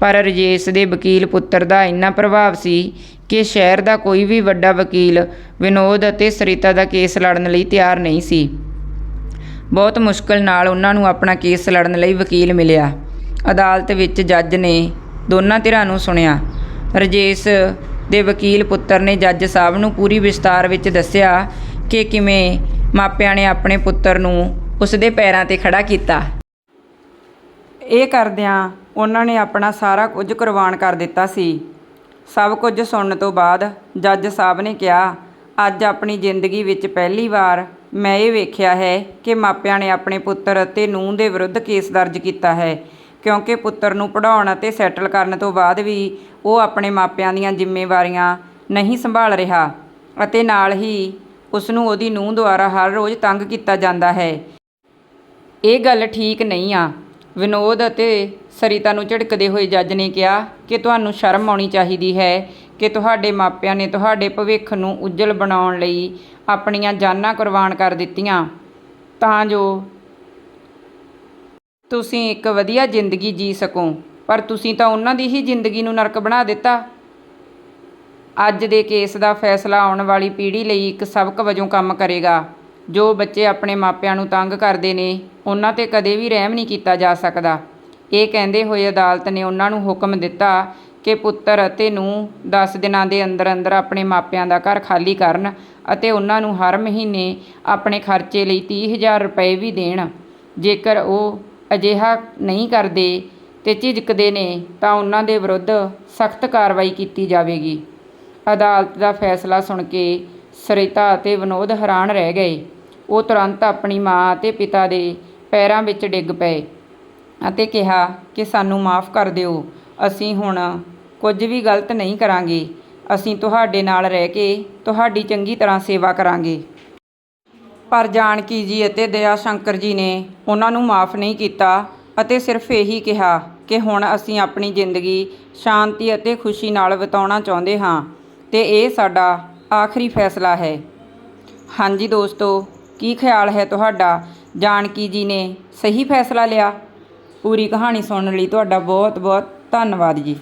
Speaker 1: ਪਰ ਰਜੇਸ਼ ਦੇ ਵਕੀਲ ਪੁੱਤਰ ਦਾ ਇੰਨਾ ਪ੍ਰਭਾਵ ਸੀ ਕਿ ਸ਼ਹਿਰ ਦਾ ਕੋਈ ਵੀ ਵੱਡਾ ਵਕੀਲ ਵਿਨੋਦ ਅਤੇ ਸਰਿਤਾ ਦਾ ਕੇਸ ਲੜਨ ਲਈ ਤਿਆਰ ਨਹੀਂ ਸੀ। ਬਹੁਤ ਮੁਸ਼ਕਲ ਨਾਲ ਉਹਨਾਂ ਨੂੰ ਆਪਣਾ ਕੇਸ ਲੜਨ ਲਈ ਵਕੀਲ ਮਿਲਿਆ। ਅਦਾਲਤ ਵਿੱਚ ਜੱਜ ਨੇ ਦੋਨਾਂ ਧਿਰਾਂ ਨੂੰ ਸੁਣਿਆ। ਰਜੇਸ਼ ਦੇ ਵਕੀਲ ਪੁੱਤਰ ਨੇ ਜੱਜ ਸਾਹਿਬ ਨੂੰ ਪੂਰੀ ਵਿਸਤਾਰ ਵਿੱਚ ਦੱਸਿਆ ਕਿ ਕਿਵੇਂ ਮਾਪਿਆਂ ਨੇ ਆਪਣੇ ਪੁੱਤਰ ਨੂੰ ਉਸ ਦੇ ਪੈਰਾਂ ਤੇ ਖੜਾ ਕੀਤਾ। ਇਹ ਕਰਦਿਆਂ ਉਹਨਾਂ ਨੇ ਆਪਣਾ ਸਾਰਾ ਕੁਝ ਕੁਰਬਾਨ ਕਰ ਦਿੱਤਾ ਸੀ। ਸਭ ਕੁਝ ਸੁਣਨ ਤੋਂ ਬਾਅਦ ਜੱਜ ਸਾਹਿਬ ਨੇ ਕਿਹਾ, ਅੱਜ ਆਪਣੀ ਜ਼ਿੰਦਗੀ ਵਿੱਚ ਪਹਿਲੀ ਵਾਰ ਮੈਂ ਇਹ ਵੇਖਿਆ ਹੈ ਕਿ ਮਾਪਿਆਂ ਨੇ ਆਪਣੇ ਪੁੱਤਰ ਅਤੇ ਨੂੰਹ ਦੇ ਵਿਰੁੱਧ ਕੇਸ ਦਰਜ ਕੀਤਾ ਹੈ, ਕਿਉਂਕਿ ਪੁੱਤਰ ਨੂੰ ਪੜ੍ਹਾਉਣ ਅਤੇ ਸੈਟਲ ਕਰਨ ਤੋਂ ਬਾਅਦ ਵੀ ਉਹ ਆਪਣੇ ਮਾਪਿਆਂ ਦੀਆਂ ਜ਼ਿੰਮੇਵਾਰੀਆਂ ਨਹੀਂ ਸੰਭਾਲ ਰਿਹਾ ਅਤੇ ਨਾਲ ਹੀ ਉਸ ਨੂੰ ਉਹਦੀ ਨੂੰਹ ਦੁਆਰਾ ਹਰ ਰੋਜ਼ ਤੰਗ ਕੀਤਾ ਜਾਂਦਾ ਹੈ। ਇਹ ਗੱਲ ਠੀਕ ਨਹੀਂ ਆ। ਵਿਨੋਦ ਅਤੇ ਸਰਿਤਾ ਨੂੰ ਝਿੜਕਦੇ ਹੋਏ ਜੱਜ ਨੇ ਕਿਹਾ ਕਿ ਤੁਹਾਨੂੰ ਸ਼ਰਮ ਆਉਣੀ ਚਾਹੀਦੀ ਹੈ ਕਿ ਤੁਹਾਡੇ ਮਾਪਿਆਂ ਨੇ ਤੁਹਾਡੇ ਭਵਿੱਖ ਨੂੰ ਉਜਲ ਬਣਾਉਣ ਲਈ ਆਪਣੀਆਂ ਜਾਨਾਂ ਕੁਰਬਾਨ ਕਰ ਦਿੱਤੀਆਂ। ਤਾਂ ਜੋ ਤੁਸੀਂ ਇੱਕ ਵਧੀਆ ਜ਼ਿੰਦਗੀ ਜੀ ਸਕੋ, ਪਰ ਤੁਸੀਂ ਤਾਂ ਉਹਨਾਂ ਦੀ ਹੀ ਜ਼ਿੰਦਗੀ ਨੂੰ ਨਰਕ ਬਣਾ ਦਿੱਤਾ। ਅੱਜ ਦੇ ਕੇਸ ਦਾ ਫੈਸਲਾ ਆਉਣ ਵਾਲੀ ਪੀੜ੍ਹੀ ਲਈ ਇੱਕ ਸਬਕ ਵਜੋਂ ਕੰਮ ਕਰੇਗਾ। ਜੋ ਬੱਚੇ ਆਪਣੇ ਮਾਪਿਆਂ ਨੂੰ ਤੰਗ ਕਰਦੇ ਨੇ, ਉਹਨਾਂ ਤੇ ਕਦੇ ਵੀ ਰਹਿਮ ਨਹੀਂ ਕੀਤਾ ਜਾ ਸਕਦਾ। ਇਹ ਕਹਿੰਦੇ ਹੋਏ ਅਦਾਲਤ ਨੇ ਉਹਨਾਂ ਨੂੰ ਹੁਕਮ ਦਿੱਤਾ ਕਿ ਪੁੱਤਰ ਅਤੇ ਨੂੰਹ ਦਸ ਦਿਨਾਂ ਦੇ ਅੰਦਰ ਅੰਦਰ ਆਪਣੇ ਮਾਪਿਆਂ ਦਾ ਘਰ ਖਾਲੀ ਕਰਨ ਅਤੇ ਉਹਨਾਂ ਨੂੰ ਹਰ ਮਹੀਨੇ ਆਪਣੇ ਖਰਚੇ ਲਈ ਤੀਹ ਹਜ਼ਾਰ ਰੁਪਏ ਵੀ ਦੇਣ। ਜੇਕਰ ਉਹ ਅਜਿਹਾ ਨਹੀਂ ਕਰਦੇ ਤੇ ਝਿਜਕਦੇ ਨੇ ਤਾਂ ਉਹਨਾਂ ਦੇ ਵਿਰੁੱਧ ਸਖਤ ਕਾਰਵਾਈ ਕੀਤੀ ਜਾਵੇਗੀ। ਅਦਾਲਤ ਦਾ ਫੈਸਲਾ ਸੁਣ ਕੇ ਸਰਿਤਾ ਅਤੇ ਵਿਨੋਦ ਹੈਰਾਨ ਰਹਿ ਗਏ। ਉਹ ਤੁਰੰਤ ਆਪਣੀ ਮਾਂ ਅਤੇ ਪਿਤਾ ਦੇ ਪੈਰਾਂ ਵਿੱਚ ਡਿੱਗ ਪਏ। ਅਤੇ ਕਿਹਾ ਕਿ ਸਾਨੂੰ ਮਾਫ ਕਰ ਦਿਓ। ਅਸੀਂ ਹੁਣ ਕੁਝ ਵੀ ਗਲਤ ਨਹੀਂ ਕਰਾਂਗੇ। ਅਸੀਂ ਤੁਹਾਡੇ ਨਾਲ ਰਹਿ ਕੇ ਤੁਹਾਡੀ ਚੰਗੀ ਤਰ੍ਹਾਂ ਸੇਵਾ ਕਰਾਂਗੇ। ਪਰ ਜਾਨਕੀ ਜੀ ਅਤੇ ਦਇਆ ਸ਼ੰਕਰ ਜੀ ਨੇ ਉਹਨਾਂ ਨੂੰ ਮਾਫ ਨਹੀਂ ਕੀਤਾ ਅਤੇ ਸਿਰਫ ਇਹੀ ਕਿਹਾ ਕਿ ਹੁਣ ਅਸੀਂ ਆਪਣੀ ਜ਼ਿੰਦਗੀ ਸ਼ਾਂਤੀ ਅਤੇ ਖੁਸ਼ੀ ਨਾਲ ਬਿਤਾਉਣਾ ਚਾਹੁੰਦੇ ਹਾਂ ਤੇ ਇਹ ਸਾਡਾ ਆਖਰੀ ਫੈਸਲਾ ਹੈ। ਹਾਂਜੀ ਦੋਸਤੋ, ਕੀ ਖਿਆਲ ਹੈ ਤੁਹਾਡਾ? ਜਾਨਕੀ ਜੀ ਨੇ ਸਹੀ ਫੈਸਲਾ ਲਿਆ? ਪੂਰੀ ਕਹਾਣੀ ਸੁਣਨ ਲਈ ਤੁਹਾਡਾ ਬਹੁਤ ਬਹੁਤ ਧੰਨਵਾਦ ਜੀ।